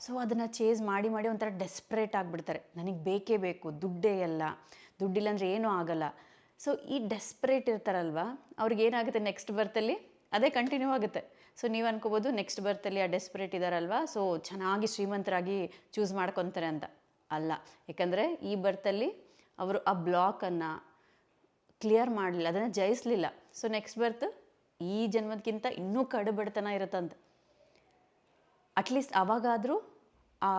ಸೊ ಅದನ್ನು ಚೇಂಜ್ ಮಾಡಿ ಮಾಡಿ ಒಂಥರ ಡೆಸ್ಪ್ರೇಟ್ ಆಗಿಬಿಡ್ತಾರೆ. ನನಗೆ ಬೇಕೇ ಬೇಕು, ದುಡ್ಡೇ ಅಲ್ಲ ದುಡ್ಡಿಲ್ಲ ಅಂದರೆ ಏನೂ ಆಗಲ್ಲ. ಸೊ ಈ ಡೆಸ್ಪ್ರೇಟ್ ಇರ್ತಾರಲ್ವ? ಅವ್ರಿಗೆ ಏನಾಗುತ್ತೆ ನೆಕ್ಸ್ಟ್ ಬರ್ತಲ್ಲಿ ಅದೇ ಕಂಟಿನ್ಯೂ ಆಗುತ್ತೆ. ಸೊ ನೀವು ಅನ್ಕೋಬೋದು ನೆಕ್ಸ್ಟ್ ಬರ್ತಲ್ಲಿ ಆ ಡೆಸ್ಪರೇಟ್ ಇದ್ದಾರಲ್ವ ಸೊ ಚೆನ್ನಾಗಿ ಶ್ರೀಮಂತರಾಗಿ ಚೂಸ್ ಮಾಡ್ಕೊತಾರೆ ಅಂತ. ಅಲ್ಲ. ಯಾಕಂದರೆ ಈ ಬರ್ತಲ್ಲಿ ಅವರು ಆ ಬ್ಲಾಕನ್ನು ಕ್ಲಿಯರ್ ಮಾಡಲಿಲ್ಲ, ಅದನ್ನು ಜಯಿಸಲಿಲ್ಲ. ಸೊ ನೆಕ್ಸ್ಟ್ ಬರ್ತ್ ಈ ಜನ್ಮದಕ್ಕಿಂತ ಇನ್ನೂ ಕಡು ಬಡತನ ಇರುತ್ತಂತೆ ಅಟ್ಲೀಸ್ಟ್ ಅವಾಗಾದರೂ ಆ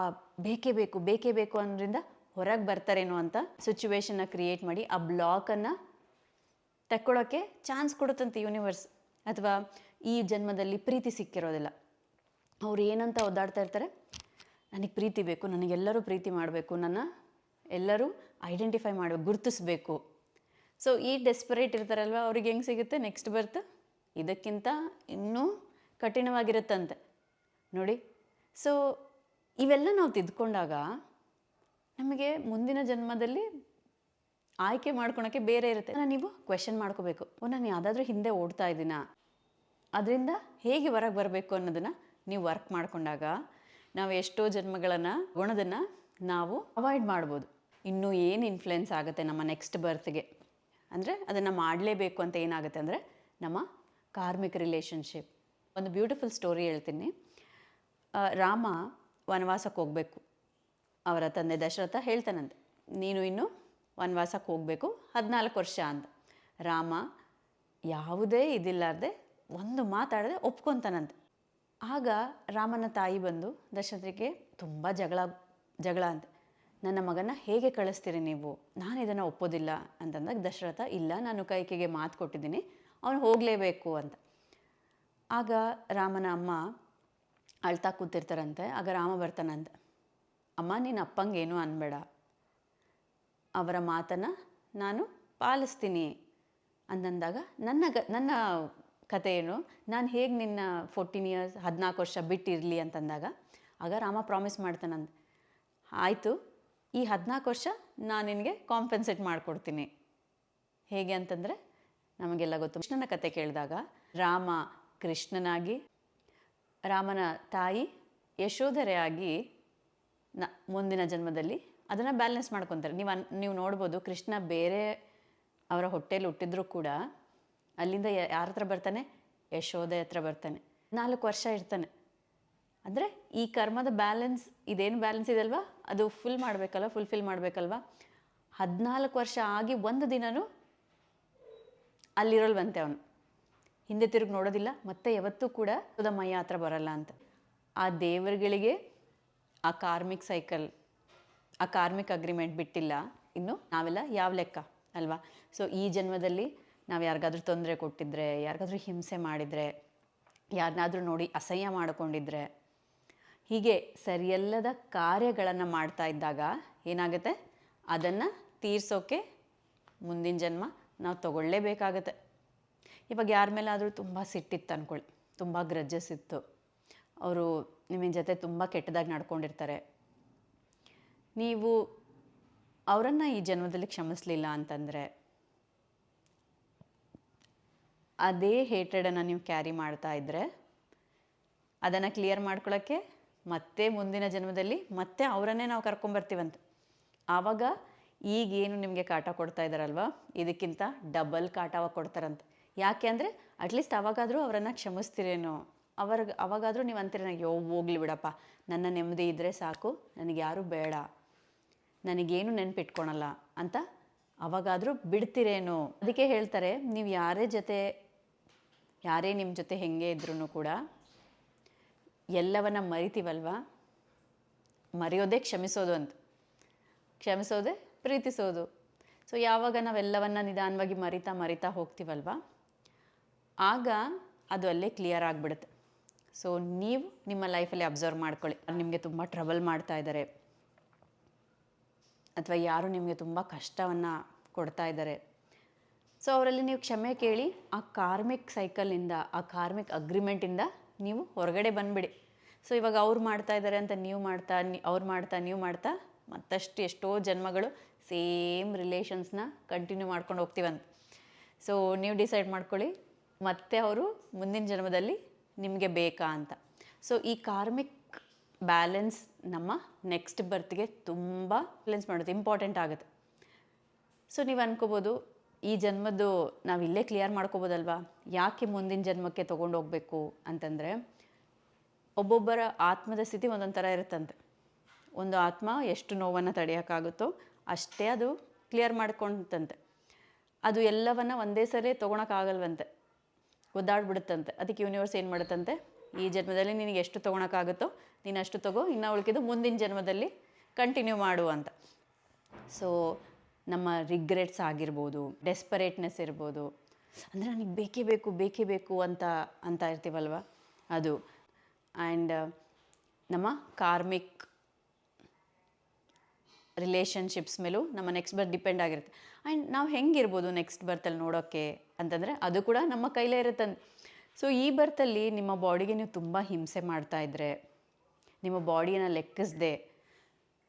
ಬೇಕೇ ಬೇಕು ಬೇಕೇ ಬೇಕು ಅನ್ನೋದ್ರಿಂದ ಹೊರಗೆ ಬರ್ತಾರೇನೋ ಅಂತ ಸಿಚುವೇಶನ್ನ ಕ್ರಿಯೇಟ್ ಮಾಡಿ ಆ ಬ್ಲಾಕನ್ನು ತಕ್ಕೊಳ್ಳೋಕ್ಕೆ ಚಾನ್ಸ್ ಕೊಡುತ್ತಂತೆ ಯೂನಿವರ್ಸ್ ಅಥವಾ ಈ ಜನ್ಮದಲ್ಲಿ ಪ್ರೀತಿ ಸಿಕ್ಕಿರೋದಿಲ್ಲ. ಅವ್ರು ಏನಂತ ಒದ್ದಾಡ್ತಾ ಇರ್ತಾರೆ? ನನಗೆ ಪ್ರೀತಿ ಬೇಕು, ನನಗೆಲ್ಲರೂ ಪ್ರೀತಿ ಮಾಡಬೇಕು, ನನ್ನ ಎಲ್ಲರೂ ಐಡೆಂಟಿಫೈ ಮಾಡಬೇಕು, ಗುರುತಿಸ್ಬೇಕು. ಸೊ ಈ ಡೆಸ್ಪರೇಟ್ ಇರ್ತಾರಲ್ವ, ಅವ್ರಿಗೆ ಹೆಂಗೆ ಸಿಗುತ್ತೆ? ನೆಕ್ಸ್ಟ್ ಬರ್ತ್ ಇದಕ್ಕಿಂತ ಇನ್ನೂ ಕಠಿಣವಾಗಿರುತ್ತಂತೆ. ನೋಡಿ ಸೊ ಇವೆಲ್ಲ ನಾವು ತಿದ್ಕೊಂಡಾಗ ನಮಗೆ ಮುಂದಿನ ಜನ್ಮದಲ್ಲಿ ಆಯ್ಕೆ ಮಾಡ್ಕೊಳಕ್ಕೆ ಬೇರೆ ಇರುತ್ತೆ. ನಾನು ನೀವು ಕ್ವೆಶನ್ ಮಾಡ್ಕೋಬೇಕು. ಓ, ನಾನು ಯಾವುದಾದ್ರೂ ಹಿಂದೆ ಓಡ್ತಾ ಇದ್ದೀನಾ? ಅದರಿಂದ ಹೇಗೆ ಹೊರಗೆ ಬರಬೇಕು ಅನ್ನೋದನ್ನು ನೀವು ವರ್ಕ್ ಮಾಡಿಕೊಂಡಾಗ ನಾವು ಎಷ್ಟೋ ಜನ್ಮಗಳನ್ನು, ಗುಣದನ್ನು ನಾವು ಅವಾಯ್ಡ್ ಮಾಡ್ಬೋದು. ಇನ್ನೂ ಏನು ಇನ್ಫ್ಲುಯೆನ್ಸ್ ಆಗುತ್ತೆ ನಮ್ಮ ನೆಕ್ಸ್ಟ್ ಬರ್ತ್ಗೆ ಅಂದರೆ ಅದನ್ನು ಮಾಡಲೇಬೇಕು ಅಂತ ಏನಾಗುತ್ತೆ ಅಂದರೆ ನಮ್ಮ ಕಾರ್ಮಿಕ ರಿಲೇಷನ್ಶಿಪ್ ಒಂದು ಬ್ಯೂಟಿಫುಲ್ ಸ್ಟೋರಿ ಹೇಳ್ತೀನಿ. ರಾಮ ವನವಾಸಕ್ಕೆ ಹೋಗಬೇಕು. ಅವರ ತಂದೆ ದಶರಥ ಹೇಳ್ತಾನಂತೆ, ನೀನು ಇನ್ನು ವನವಾಸಕ್ಕೆ ಹೋಗಬೇಕು. ಹದಿನಾಲ್ಕು ವರ್ಷ ಅಂತ. ರಾಮ, ಯಾವುದೇ ಇದಿಲ್ಲಾರ್ದೆ ಒಂದು ಮಾತಾಡದೆ ಒಪ್ಕೊತಾನಂತೆ. ಆಗ ರಾಮನ ತಾಯಿ ಬಂದು ದಶರಥರಿಗೆ ತುಂಬ ಜಗಳ ಜಗಳ ಅಂತ. ನನ್ನ ಮಗನ ಹೇಗೆ ಕಳಿಸ್ತೀರಿ ನೀವು? ನಾನು ಇದನ್ನು ಒಪ್ಪೋದಿಲ್ಲ. ಅಂತಂದಾಗ ದಶರಥ, ಇಲ್ಲ, ನಾನು ಕೈಕೆಗೆ ಮಾತು ಕೊಟ್ಟಿದ್ದೀನಿ. ಅವನು ಹೋಗಲೇಬೇಕು ಅಂತ. ಆಗ ರಾಮನ ಅಮ್ಮ ಅಳ್ತಾ ಕೂತಿರ್ತಾರಂತೆ. ಆಗ ರಾಮ ಬರ್ತಾನಂತೆ. ಅಮ್ಮ, ನೀನು ಏನೂ ಅನ್ಬೇಡ. ಅವರ ಮಾತನ್ನು ನಾನು ಪಾಲಿಸ್ತೀನಿ ಅಂತಂದಾಗ ನನ್ನ ಗ, ನನ್ನ ಕತೆ ಏನು ನಾನು ಹೇಗೆ ನಿನ್ನ ಫೋರ್ಟೀನ್ ಇಯರ್ಸ್ ಹದಿನಾಲ್ಕು ವರ್ಷ ಬಿಟ್ಟಿರಲಿ ಅಂತಂದಾಗ, ಆಗ ರಾಮ ಪ್ರಾಮಿಸ್ ಮಾಡ್ತಾನಂದು ಆಯಿತು, ಈ ಹದಿನಾಲ್ಕು ವರ್ಷ ನಾನು ನಿನಗೆ ಕಾಂಪೆನ್ಸೇಟ್ ಮಾಡಿಕೊಡ್ತೀನಿ. ಹೇಗೆ ಅಂತಂದರೆ, ನಮಗೆಲ್ಲ ಗೊತ್ತು. ಕೃಷ್ಣನ ಕತೆ ಕೇಳಿದಾಗ, ರಾಮ ಕೃಷ್ಣನಾಗಿ, ರಾಮನ ತಾಯಿ ಯಶೋಧರೆಯಾಗಿ ನ, ಮುಂದಿನ ಜನ್ಮದಲ್ಲಿ ಅದನ್ನು ಬ್ಯಾಲೆನ್ಸ್ ಮಾಡ್ಕೊತಾರೆ. ನೀವು ನೀವು ನೋಡ್ಬೋದು ಕೃಷ್ಣ ಬೇರೆ ಅವರ ಹೊಟ್ಟೆಯಲ್ಲಿ ಹುಟ್ಟಿದ್ರೂ ಕೂಡ ಅಲ್ಲಿಂದ ಯಾರ ಹತ್ರ ಬರ್ತಾನೆ? ಯಶೋದೆ ಹತ್ರ ಬರ್ತಾನೆ. ನಾಲ್ಕು ವರ್ಷ ಇರ್ತಾನೆ. ಅಂದರೆ ಈ ಕರ್ಮದ ಬ್ಯಾಲೆನ್ಸ್ ಇದೇನು ಬ್ಯಾಲೆನ್ಸ್ ಇದೆಲ್ವಾ? ಅದು ಫುಲ್ ಮಾಡಬೇಕಲ್ವ? ಫುಲ್ಫಿಲ್ ಮಾಡಬೇಕಲ್ವ? ಹದಿನಾಲ್ಕು ವರ್ಷ ಆಗಿ ಒಂದು ದಿನನೂ ಅಲ್ಲಿರೋಲ್ವಂತೆ ಅವನು. ಹಿಂದೆ ತಿರುಗಿ ನೋಡೋದಿಲ್ಲ, ಮತ್ತೆ ಯಾವತ್ತೂ ಕೂಡ ಮೈ ಹತ್ರ ಬರಲ್ಲ ಅಂತ. ಆ ದೇವರುಗಳಿಗೆ ಆ ಕಾರ್ಮಿಕ್ ಸೈಕಲ್ ಆ ಕಾರ್ಮಿಕ ಅಗ್ರಿಮೆಂಟ್ ಬಿಟ್ಟಿಲ್ಲ. ಇನ್ನು ನಾವೆಲ್ಲ ಯಾವ ಲೆಕ್ಕ, ಅಲ್ವಾ? ಸೊ ಈ ಜನ್ಮದಲ್ಲಿ ನಾವು ಯಾರಿಗಾದ್ರೂ ತೊಂದರೆ ಕೊಟ್ಟಿದ್ರೆ, ಯಾರಿಗಾದ್ರೂ ಹಿಂಸೆ ಮಾಡಿದರೆ ಯಾರನ್ನಾದ್ರೂ ನೋಡಿ ಅಸಹ್ಯ ಮಾಡಿಕೊಂಡಿದ್ರೆ, ಹೀಗೆ ಸರಿಯಲ್ಲದ ಕಾರ್ಯಗಳನ್ನು ಮಾಡ್ತಾ ಇದ್ದಾಗ ಏನಾಗುತ್ತೆ? ಅದನ್ನು ತೀರ್ಸೋಕೆ ಮುಂದಿನ ಜನ್ಮ ನಾವು ತಗೊಳ್ಳೇಬೇಕಾಗತ್ತೆ. ಇವಾಗ ಯಾರ ಮೇಲಾದರೂ ತುಂಬ ಸಿಟ್ಟಿತ್ತು ಅಂದ್ಕೊಳ್ಳಿ ತುಂಬ ಗ್ರಜ್ಜಸ್ ಇತ್ತು. ಅವರು ನಿಮ್ಮ ಜೊತೆ ತುಂಬ ಕೆಟ್ಟದಾಗಿ ನಡ್ಕೊಂಡಿರ್ತಾರೆ. ನೀವು ಅವರನ್ನು ಈ ಜನ್ಮದಲ್ಲಿ ಕ್ಷಮಿಸಲಿಲ್ಲ ಅಂತಂದರೆ ಅದೇ ಹೇಟೆಡನ್ನು ನೀವು ಕ್ಯಾರಿ ಮಾಡ್ತಾ ಇದ್ದರೆ ಅದನ್ನು ಕ್ಲಿಯರ್ ಮಾಡ್ಕೊಳ್ಳೋಕ್ಕೆ ಮತ್ತೆ ಮುಂದಿನ ಜನ್ಮದಲ್ಲಿ ಮತ್ತೆ ಅವರನ್ನೇ ನಾವು ಕರ್ಕೊಂಬರ್ತೀವಂತೆ. ಆವಾಗ ಈಗೇನು ನಿಮಗೆ ಕಾಟ ಕೊಡ್ತಾ ಇದ್ದಾರಲ್ವ ಇದಕ್ಕಿಂತ ಡಬಲ್ ಕಾಟವ ಕೊಡ್ತಾರಂತೆ. ಯಾಕೆ ಅಂದರೆ ಅಟ್ಲೀಸ್ಟ್ ಅವಾಗಾದರೂ ಅವರನ್ನು ಕ್ಷಮಿಸ್ತೀರೇನೋ. ಅವ್ರಿಗೆ, ಅವಾಗಾದರೂ ನೀವು ಅಂತೀರ ಯೋ, ಹೋಗ್ಲಿ ಬಿಡಪ್ಪ. ನನ್ನ ನೆಮ್ಮದಿ ಇದ್ದರೆ ಸಾಕು. ನನಗೆ ಯಾರೂ ಬೇಡ. ನನಗೇನು ನೆನಪಿಟ್ಕೊಳಲ್ಲ ಅಂತ ಅವಾಗಾದರೂ ಬಿಡ್ತಿರೇನೋ? ಅದಕ್ಕೆ ಹೇಳ್ತಾರೆ, ನೀವು ಯಾರೇ ಜೊತೆ, ಯಾರೇ ನಿಮ್ಮ ಜೊತೆ ಹೆಂಗೆ ಇದ್ರೂ ಕೂಡ ಎಲ್ಲವನ್ನ ಮರಿತೀವಲ್ವ? ಮರೆಯೋದೇ ಕ್ಷಮಿಸೋದು ಅಂತ. ಕ್ಷಮಿಸೋದೇ ಪ್ರೀತಿಸೋದು. ಸೊ ಯಾವಾಗ ನಾವೆಲ್ಲವನ್ನ ನಿಧಾನವಾಗಿ ಮರಿತಾ ಮರಿತಾ ಹೋಗ್ತೀವಲ್ವ? ಆಗ ಅದು ಅಲ್ಲೇ ಕ್ಲಿಯರ್ ಆಗಿಬಿಡುತ್ತೆ. ಸೊ ನೀವು ನಿಮ್ಮ ಲೈಫಲ್ಲಿ ಅಬ್ಸರ್ವ್ ಮಾಡ್ಕೊಳ್ಳಿ. ನಿಮಗೆ ತುಂಬ ಟ್ರಬಲ್ ಮಾಡ್ತಾ ಇದ್ದಾರೆ ಅಥವಾ ಯಾರು ನಿಮಗೆ ತುಂಬ ಕಷ್ಟವನ್ನು ಕೊಡ್ತಾ ಇದ್ದಾರೆ. ಸೊ ಅವರಲ್ಲಿ ನೀವು ಕ್ಷಮೆ ಕೇಳಿ, ಆ ಕಾರ್ಮಿಕ್ ಸೈಕಲಿಂದ ಆ ಕಾರ್ಮಿಕ್ ಅಗ್ರಿಮೆಂಟಿಂದ ನೀವು ಹೊರಗಡೆ ಬಂದುಬಿಡಿ. ಸೊ ಇವಾಗ ಅವ್ರು ಮಾಡ್ತಾ ಇದ್ದಾರೆ ಅಂತ ನೀವು ಮಾಡ್ತಾ ಅವ್ರು ಮಾಡ್ತಾ, ನೀವು ಮಾಡ್ತಾ, ಮತ್ತಷ್ಟು ಎಷ್ಟೋ ಜನ್ಮಗಳು ಸೇಮ್ ರಿಲೇಷನ್ಸ್ನ ಕಂಟಿನ್ಯೂ ಮಾಡ್ಕೊಂಡು ಹೋಗ್ತೀವಂತ ಸೊ ನೀವು ಡಿಸೈಡ್ ಮಾಡ್ಕೊಳ್ಳಿ, ಮತ್ತೆ ಅವರು ಮುಂದಿನ ಜನ್ಮದಲ್ಲಿ ನಿಮಗೆ ಬೇಕಾ ಅಂತ. ಸೊ ಈ ಕಾರ್ಮಿಕ್ ಬ್ಯಾಲೆನ್ಸ್ ನಮ್ಮ ನೆಕ್ಸ್ಟ್ ಬರ್ತ್ಗೆ ತುಂಬ ಬ್ಯಾಲೆನ್ಸ್ ಮಾಡೋದು ಇಂಪಾರ್ಟೆಂಟ್ ಆಗುತ್ತೆ. ಸೊ ನೀವು ಅನ್ಕೋಬೋದು, ಈ ಜನ್ಮದ್ದು ನಾವು ಇಲ್ಲೇ ಕ್ಲಿಯರ್ ಮಾಡ್ಕೋಬೋದಲ್ವಾ? ಯಾಕೆ ಮುಂದಿನ ಜನ್ಮಕ್ಕೆ ತೊಗೊಂಡು ಹೋಗಬೇಕು ಅಂತಂದರೆ, ಒಬ್ಬೊಬ್ಬರ ಆತ್ಮದ ಸ್ಥಿತಿ ಒಂದೊಂದು ಥರ ಇರುತ್ತಂತೆ. ಒಂದು ಆತ್ಮ ಎಷ್ಟು ನೋವನ್ನು ತಡೆಯೋಕ್ಕಾಗುತ್ತೋ ಅಷ್ಟೇ ಅದು ಕ್ಲಿಯರ್ ಮಾಡ್ಕೊಂತಂತೆ. ಅದು ಎಲ್ಲವನ್ನು ಒಂದೇ ಸರಿ ತೊಗೊಳಕ್ಕಾಗಲ್ವಂತೆ ಒದ್ದಾಡ್ಬಿಡುತ್ತಂತೆ. ಅದಕ್ಕೆ ಯೂನಿವರ್ಸ್ ಏನು ಮಾಡುತ್ತಂತೆ? ಈ ಜನ್ಮದಲ್ಲಿ ನಿನಗೆ ಎಷ್ಟು ತೊಗೊಳಕ್ಕಾಗುತ್ತೋ, ನೀನು ಅಷ್ಟು ತಗೋ, ಇನ್ನು ಉಳ್ಕಿದ್ದು ಮುಂದಿನ ಜನ್ಮದಲ್ಲಿ ಕಂಟಿನ್ಯೂ ಮಾಡು ಅಂತ. ಸೊ ನಮ್ಮ ರಿಗ್ರೆಟ್ಸ್ ಆಗಿರ್ಬೋದು ಡೆಸ್ಪರೇಟ್ನೆಸ್ ಇರ್ಬೋದು, ಅಂದರೆ ನನಗೆ ಬೇಕೇ ಬೇಕು ಬೇಕೇ ಬೇಕು ಅಂತ ಅಂತ ಇರ್ತೀವಲ್ವ? ಅದು. ಆ್ಯಂಡ್ ನಮ್ಮ ಕಾರ್ಮಿಕ್ ರಿಲೇಷನ್ಶಿಪ್ಸ್ ಮೇಲೂ ನಮ್ಮ ನೆಕ್ಸ್ಟ್ ಬರ್ತ್ ಡಿಪೆಂಡ್ ಆಗಿರುತ್ತೆ. ಆ್ಯಂಡ್ ನಾವು ಹೆಂಗಿರ್ಬೋದು ನೆಕ್ಸ್ಟ್ ಬರ್ತಲ್ಲಿ ನೋಡೋಕ್ಕೆ ಅಂತಂದರೆ, ಅದು ಕೂಡ ನಮ್ಮ ಕೈಲೇ ಇರುತ್ತೆ ಸೊ ಈ ಬರ್ತಲ್ಲಿ ನಿಮ್ಮ ಬಾಡಿಗೆ ನೀವು ತುಂಬ ಹಿಂಸೆ ಮಾಡ್ತಾ ಇದ್ದರೆ ನಿಮ್ಮ ಬಾಡಿಯನ್ನು ಲೆಕ್ಕಿಸದೆ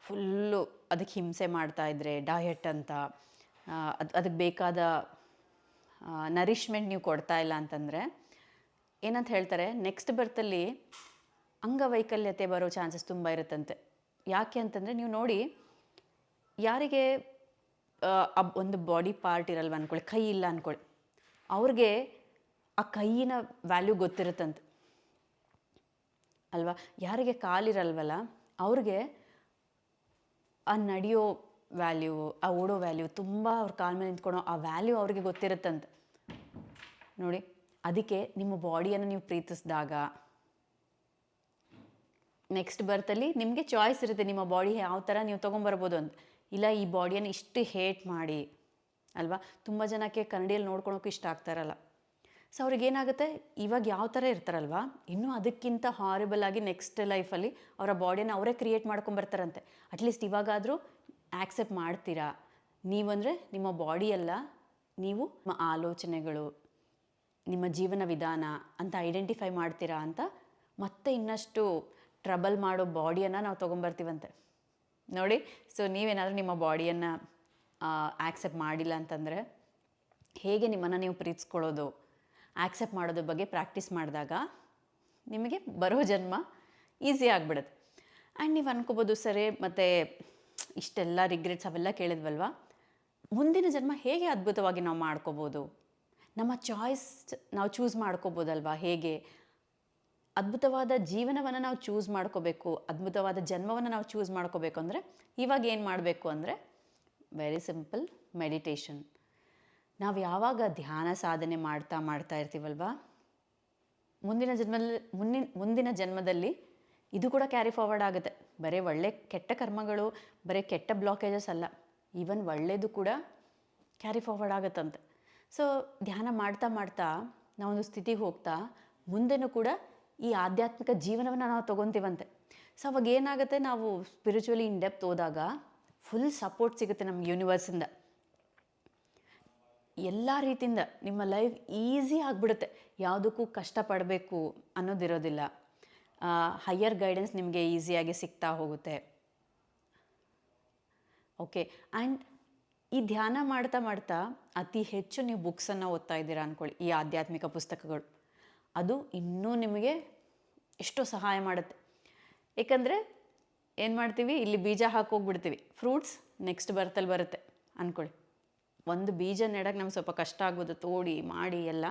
ಫುಲ್ಲು ಅದಕ್ಕೆ ಹಿಂಸೆ ಮಾಡ್ತಾ ಇದ್ದರೆ ಡಯಟ್ ಅಂತ ಅದು, ಅದಕ್ಕೆ ಬೇಕಾದ ನರಿಷ್ಮೆಂಟ್ ನೀವು ಕೊಡ್ತಾ ಇಲ್ಲ ಅಂತಂದರೆ, ಏನಂತ ಹೇಳ್ತಾರೆ ನೆಕ್ಸ್ಟ್ ಬರ್ತಲ್ಲಿ ಅಂಗವೈಕಲ್ಯತೆ ಬರೋ ಚಾನ್ಸಸ್ ತುಂಬ ಇರುತ್ತಂತೆ. ಯಾಕೆ ಅಂತಂದರೆ, ನೀವು ನೋಡಿ, ಯಾರಿಗೆ ಒಂದು ಬಾಡಿ ಪಾರ್ಟ್ ಇರಲ್ವ ಅಂದ್ಕೊಳ್ಳಿ ಕೈ ಇಲ್ಲ ಅಂದ್ಕೊಳ್ಳಿ ಅವ್ರಿಗೆ ಆ ಕೈಯಿನ ವ್ಯಾಲ್ಯೂ ಗೊತ್ತಿರುತ್ತಂತೆ. ಅಲ್ವಾ? ಯಾರಿಗೆ ಕಾಲಿರಲ್ವಲ್ಲ, ಅವ್ರಿಗೆ ಆ ನಡೆಯೋ ವ್ಯಾಲ್ಯೂ ಆ ಓಡೋ ವ್ಯಾಲ್ಯೂ ತುಂಬ ಅವ್ರ ಕಾಲ ಮೇಲೆ ನಿಂತ್ಕೊಳೋ ಆ ವ್ಯಾಲ್ಯೂ ಅವ್ರಿಗೆ ಗೊತ್ತಿರುತ್ತಂತೆ. ನೋಡಿ, ಅದಕ್ಕೆ ನಿಮ್ಮ ಬಾಡಿಯನ್ನು ನೀವು ಪ್ರೀತಿಸಿದಾಗ ನೆಕ್ಸ್ಟ್ ಬರ್ತಲ್ಲಿ ನಿಮಗೆ ಚಾಯ್ಸ್ ಇರುತ್ತೆ ನಿಮ್ಮ ಬಾಡಿ ಯಾವ ಥರ ನೀವು ತೊಗೊಂಬರ್ಬೋದು ಅಂತ. ಇಲ್ಲ, ಈ ಬಾಡಿಯನ್ನು ಇಷ್ಟು ಹೇಟ್ ಮಾಡಿ, ಅಲ್ವಾ? ತುಂಬ ಜನಕ್ಕೆ ಕನ್ನಡಿಯಲ್ಲಿ ನೋಡ್ಕೊಳೋಕೆ ಇಷ್ಟ ಆಗ್ತಾರಲ್ಲ ಸೊ ಅವ್ರಿಗೇನಾಗುತ್ತೆ ಇವಾಗ ಯಾವ ಥರ ಇರ್ತಾರಲ್ವಾ? ಇನ್ನೂ ಅದಕ್ಕಿಂತ ಹಾರಿಬಲ್ ಆಗಿ ನೆಕ್ಸ್ಟ್ ಲೈಫಲ್ಲಿ ಅವರ ಬಾಡಿಯನ್ನು ಅವರೇ ಕ್ರಿಯೇಟ್ ಮಾಡ್ಕೊಂಬರ್ತಾರಂತೆ ಅಟ್ಲೀಸ್ಟ್ ಇವಾಗಾದರೂ ಆ್ಯಕ್ಸೆಪ್ಟ್ ಮಾಡ್ತೀರಾ? ನೀವಂದರೆ ನಿಮ್ಮ ಬಾಡಿಯೆಲ್ಲ ನೀವು ನಿಮ್ಮ ಆಲೋಚನೆಗಳು, ನಿಮ್ಮ ಜೀವನ ವಿಧಾನ ಅಂತ ಐಡೆಂಟಿಫೈ ಮಾಡ್ತೀರಾ ಅಂತ ಮತ್ತೆ ಇನ್ನಷ್ಟು ಟ್ರಬಲ್ ಮಾಡೋ ಬಾಡಿಯನ್ನು ನಾವು ತೊಗೊಂಬರ್ತೀವಂತೆ ನೋಡಿ ಸೊ ನೀವೇನಾದರೂ ನಿಮ್ಮ ಬಾಡಿಯನ್ನು ಆ್ಯಕ್ಸೆಪ್ಟ್ ಮಾಡಿಲ್ಲ ಅಂತಂದರೆ ಹೇಗೆ ನಿಮ್ಮನ್ನು ನೀವು ಪ್ರೀತಿಸ್ಕೊಳ್ಳೋದು? ಆ್ಯಕ್ಸೆಪ್ಟ್ ಮಾಡೋದ್ರ ಬಗ್ಗೆ ಪ್ರಾಕ್ಟೀಸ್ ಮಾಡಿದಾಗ ನಿಮಗೆ ಬರೋ ಜನ್ಮ ಈಸಿ ಆಗಿಬಿಡುತ್ತೆ. ಆ್ಯಂಡ್ ನೀವು ಅನ್ಕೋಬೋದು, ಸರಿ, ಮತ್ತು ಇಷ್ಟೆಲ್ಲ ರಿಗ್ರೆಟ್ಸ್ ಅವೆಲ್ಲ ಕೇಳಿದ್ವಲ್ವಾ? ಮುಂದಿನ ಜನ್ಮ ಹೇಗೆ ಅದ್ಭುತವಾಗಿ ನಾವು ಮಾಡ್ಕೋಬೋದು? ನಮ್ಮ ಚಾಯ್ಸ್ ನಾವು ಚೂಸ್ ಮಾಡ್ಕೋಬೋದಲ್ವಾ? ಹೇಗೆ? ಅದ್ಭುತವಾದ ಜೀವನವನ್ನು ನಾವು ಚೂಸ್ ಮಾಡ್ಕೋಬೇಕು, ಅದ್ಭುತವಾದ ಜನ್ಮವನ್ನು ನಾವು ಚೂಸ್ ಮಾಡ್ಕೋಬೇಕು ಅಂದರೆ ಇವಾಗ ಏನು ಮಾಡಬೇಕು ಅಂದರೆ ವೆರಿ ಸಿಂಪಲ್ ಮೆಡಿಟೇಷನ್ ನಾವು ಯಾವಾಗ ಧ್ಯಾನ ಸಾಧನೆ ಮಾಡ್ತಾ ಮಾಡ್ತಾ ಇರ್ತೀವಲ್ವಾ? ಮುಂದಿನ ಜನ್ಮದಲ್ಲಿ ಮುಂದಿನ ಮುಂದಿನ ಜನ್ಮದಲ್ಲಿ ಇದು ಕೂಡ ಕ್ಯಾರಿ ಫಾರ್ವರ್ಡ್ ಆಗುತ್ತೆ. ಬರೀ ಒಳ್ಳೆ ಕೆಟ್ಟ ಕರ್ಮಗಳು, ಬರೀ ಕೆಟ್ಟ ಬ್ಲಾಕೇಜಸ್ ಅಲ್ಲ. ಈವನ್ ಒಳ್ಳೆಯದು ಕೂಡ ಕ್ಯಾರಿ ಫಾರ್ವರ್ಡ್ ಆಗುತ್ತಂತೆ. ಸೊ ಧ್ಯಾನ ಮಾಡ್ತಾ ಮಾಡ್ತಾ ನಾವೊಂದು ಸ್ಥಿತಿಗೆ ಹೋಗ್ತಾ ಮುಂದೆನೂ ಕೂಡ ಈ ಆಧ್ಯಾತ್ಮಿಕ ಜೀವನವನ್ನು ನಾವು ತೊಗೊತೀವಂತೆ. ಸೊ ಅವಾಗ ಏನಾಗುತ್ತೆ? ನಾವು ಸ್ಪಿರಿಚುವಲಿ ಇನ್ ಡೆಪ್ತ್ ಹೋದಾಗ ಫುಲ್ ಸಪೋರ್ಟ್ ಸಿಗುತ್ತೆ ನಮ್ಗೆ ಯೂನಿವರ್ಸಿಂದ ಎಲ್ಲ ರೀತಿಯಿಂದ ನಿಮ್ಮ ಲೈಫ್ ಈಸಿ ಆಗಿಬಿಡುತ್ತೆ. ಯಾವುದಕ್ಕೂ ಕಷ್ಟಪಡಬೇಕು ಅನ್ನೋದಿರೋದಿಲ್ಲ. ಹೈಯರ್ ಗೈಡೆನ್ಸ್ ನಿಮಗೆ ಈಸಿಯಾಗಿ ಸಿಗ್ತಾ ಹೋಗುತ್ತೆ. ಓಕೆ ಆ್ಯಂಡ್ ಈ ಧ್ಯಾನ ಮಾಡ್ತಾ ಮಾಡ್ತಾ ಅತಿ ಹೆಚ್ಚು ನೀವು ಬುಕ್ಸನ್ನು ಓದ್ತಾ ಇದ್ದೀರಾ ಅಂದ್ಕೊಳ್ಳಿ ಈ ಆಧ್ಯಾತ್ಮಿಕ ಪುಸ್ತಕಗಳು. ಅದು ಇನ್ನೂ ನಿಮಗೆ ಎಷ್ಟೋ ಸಹಾಯ ಮಾಡುತ್ತೆ. ಏಕೆಂದರೆ ಏನು ಮಾಡ್ತೀವಿ? ಇಲ್ಲಿ ಬೀಜ ಹಾಕೋಗ್ಬಿಡ್ತೀವಿ ಫ್ರೂಟ್ಸ್ ನೆಕ್ಸ್ಟ್ ಬರ್ತಲ್ಲಿ ಬರುತ್ತೆ ಅಂದ್ಕೊಳ್ಳಿ ಒಂದು ಬೀಜ ನೆಡಕ್ಕೆ ನಮ್ಗೆ ಸ್ವಲ್ಪ ಕಷ್ಟ ಆಗ್ಬೋದು ತೋಡಿ, ಮಾಡಿ ಎಲ್ಲ.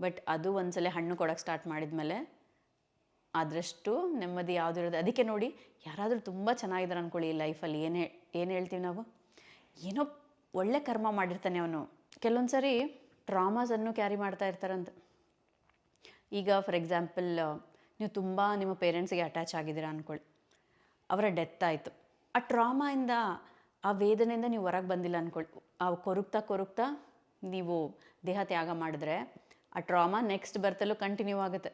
ಬಟ್ ಅದು ಒಂದ್ಸಲ ಹಣ್ಣು ಕೊಡೋಕ್ಕೆ ಸ್ಟಾರ್ಟ್ ಮಾಡಿದ ಮೇಲೆ ಅದರಷ್ಟು ನೆಮ್ಮದಿ ಯಾವುದು ಇರೋದು. ಅದಕ್ಕೆ ನೋಡಿ ಯಾರಾದರೂ ತುಂಬ ಚೆನ್ನಾಗಿದ್ದಾರೆ ಅಂದ್ಕೊಳ್ಳಿ ಲೈಫಲ್ಲಿ ಏನು ಏನು ಹೇಳ್ತೀವಿ ನಾವು? ಏನೋ ಒಳ್ಳೆ ಕರ್ಮ ಮಾಡಿರ್ತಾನೆ ಅವನು. ಕೆಲವೊಂದು ಸರಿ ಟ್ರಾಮಾಸನ್ನು ಕ್ಯಾರಿ ಮಾಡ್ತಾ ಇರ್ತಾರಂತ. ಈಗ ಫಾರ್ ಎಕ್ಸಾಂಪಲ್ ನೀವು ತುಂಬ ನಿಮ್ಮ ಪೇರೆಂಟ್ಸ್ಗೆ ಅಟ್ಯಾಚ್ ಆಗಿದ್ದೀರಾ ಅಂದ್ಕೊಳ್ಳಿ ಅವರ ಡೆತ್ ಆಯಿತು. ಆ ಟ್ರಾಮಾಯಿಂದ ಆ ವೇದನೆಯಿಂದ ನೀವು ಹೊರಗೆ ಬಂದಿಲ್ಲ ಅಂದ್ಕೊಳ್ಳಿ ಆ ಕೊರುಕ್ತಾ ಕೊರುಕ್ತಾ ನೀವು ದೇಹ ತ್ಯಾಗ ಮಾಡಿದ್ರೆ ಆ ಟ್ರಾಮಾ ನೆಕ್ಸ್ಟ್ ಬರ್ತಲ್ಲೂ ಕಂಟಿನ್ಯೂ ಆಗುತ್ತೆ.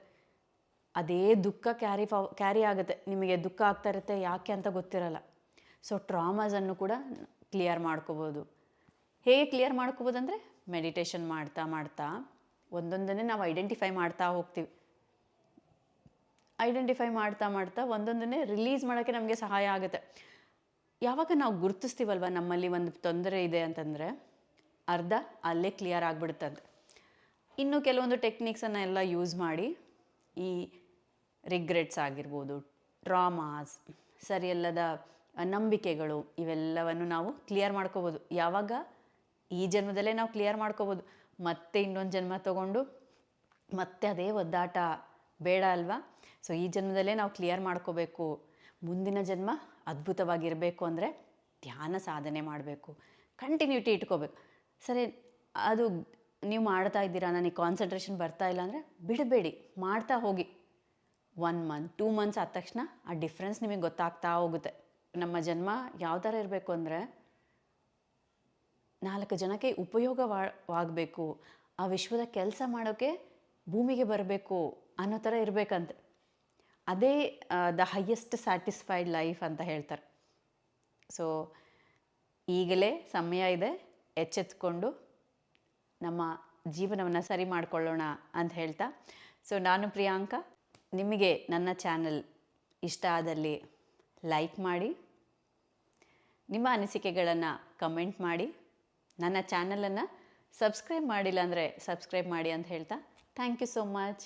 ಅದೇ ದುಃಖ ಕ್ಯಾರಿ ಕ್ಯಾರಿ ಆಗುತ್ತೆ. ನಿಮಗೆ ದುಃಖ ಆಗ್ತಾ ಇರುತ್ತೆ, ಯಾಕೆ ಅಂತ ಗೊತ್ತಿರಲ್ಲ. ಸೊ ಟ್ರಾಮಾಸನ್ನು ಕೂಡ ಕ್ಲಿಯರ್ ಮಾಡ್ಕೋಬೋದು. ಹೇಗೆ ಕ್ಲಿಯರ್ ಮಾಡ್ಕೋಬೋದು ಅಂದರೆ ಮೆಡಿಟೇಷನ್ ಮಾಡ್ತಾ ಮಾಡ್ತಾ ಒಂದೊಂದನ್ನೇ ನಾವು ಐಡೆಂಟಿಫೈ ಮಾಡ್ತಾ ಹೋಗ್ತೀವಿ. ಐಡೆಂಟಿಫೈ ಮಾಡ್ತಾ ಮಾಡ್ತಾ ಒಂದೊಂದನ್ನೇ ರಿಲೀಸ್ ಮಾಡೋಕ್ಕೆ ನಮಗೆ ಸಹಾಯ ಆಗುತ್ತೆ. ಯಾವಾಗ ನಾವು ಗುರುತಿಸ್ತೀವಲ್ವ ನಮ್ಮಲ್ಲಿ ಒಂದು ತೊಂದರೆ ಇದೆ ಅಂತಂದರೆ? ಅರ್ಧ ಅಲ್ಲೇ ಕ್ಲಿಯರ್ ಆಗಿಬಿಡುತ್ತಂತೆ. ಇನ್ನು ಕೆಲವೊಂದು ಟೆಕ್ನಿಕ್ಸನ್ನು ಎಲ್ಲ ಯೂಸ್ ಮಾಡಿ, ಈ ರಿಗ್ರೆಟ್ಸ್ ಆಗಿರ್ಬೋದು ಟ್ರಾಮಾಸ್ ಸರಿಯಲ್ಲದ ನಂಬಿಕೆಗಳು, ಇವೆಲ್ಲವನ್ನು ನಾವು ಕ್ಲಿಯರ್ ಮಾಡ್ಕೋಬೋದು. ಯಾವಾಗ? ಈ ಜನ್ಮದಲ್ಲೇ ನಾವು ಕ್ಲಿಯರ್ ಮಾಡ್ಕೋಬೋದು. ಮತ್ತೆ ಇನ್ನೊಂದು ಜನ್ಮ ತಗೊಂಡು ಮತ್ತೆ ಅದೇ ಒದ್ದಾಟ ಬೇಡ ಅಲ್ವಾ? ಸೊ ಈ ಜನ್ಮದಲ್ಲೇ ನಾವು ಕ್ಲಿಯರ್ ಮಾಡ್ಕೋಬೇಕು. ಮುಂದಿನ ಜನ್ಮ ಅದ್ಭುತವಾಗಿರಬೇಕು ಅಂದರೆ ಧ್ಯಾನ ಸಾಧನೆ ಮಾಡಬೇಕು. ಕಂಟಿನ್ಯೂಟಿ ಇಟ್ಕೋಬೇಕು. ಸರಿ, ಅದು ನೀವು ಮಾಡ್ತಾ ಇದ್ದೀರಾ ನನಗೆ ಕಾನ್ಸಂಟ್ರೇಷನ್ ಬರ್ತಾ ಇಲ್ಲ ಅಂದರೆ ಬಿಡಬೇಡಿ, ಮಾಡ್ತಾ ಹೋಗಿ. ಒನ್ ಮಂತ್ ಟೂ ಮಂತ್ಸ್ ಆದ ತಕ್ಷಣ ಆ ಡಿಫ್ರೆನ್ಸ್ ನಿಮಗೆ ಗೊತ್ತಾಗ್ತಾ ಹೋಗುತ್ತೆ. ನಮ್ಮ ಜನ್ಮ ಯಾವ ಥರ ಇರಬೇಕು ಅಂದರೆ ನಾಲ್ಕು ಜನಕ್ಕೆ ಉಪಯೋಗವಾಗಬೇಕು. ಆ ವಿಶ್ವದ ಕೆಲಸ ಮಾಡೋಕ್ಕೆ ಭೂಮಿಗೆ ಬರಬೇಕು ಅನ್ನೋ ಥರ ಇರಬೇಕಂತೆ. ಅದೇ ದ ಹೈಯೆಸ್ಟ್ ಸ್ಯಾಟಿಸ್ಫೈಡ್ ಲೈಫ್ ಅಂತ ಹೇಳ್ತಾರೆ. ಸೊ ಈಗಲೇ ಸಮಯ ಇದೆ, ಎಚ್ಚೆತ್ಕೊಂಡು ನಮ್ಮ ಜೀವನವನ್ನು ಸರಿ ಮಾಡಿಕೊಳ್ಳೋಣ ಅಂತ ಹೇಳ್ತಾ. ಸೊ ನಾನು ಪ್ರಿಯಾಂಕ. ನಿಮಗೆ ನನ್ನ ಚಾನಲ್ ಇಷ್ಟ ಆದಲ್ಲಿ ಲೈಕ್ ಮಾಡಿ, ನಿಮ್ಮ ಅನಿಸಿಕೆಗಳನ್ನು ಕಮೆಂಟ್ ಮಾಡಿ, ನನ್ನ ಚಾನಲನ್ನು ಸಬ್ಸ್ಕ್ರೈಬ್ ಮಾಡಿಲ್ಲ ಅಂದರೆ ಸಬ್ಸ್ಕ್ರೈಬ್ ಮಾಡಿ ಅಂತ ಹೇಳ್ತಾ. Thank you so much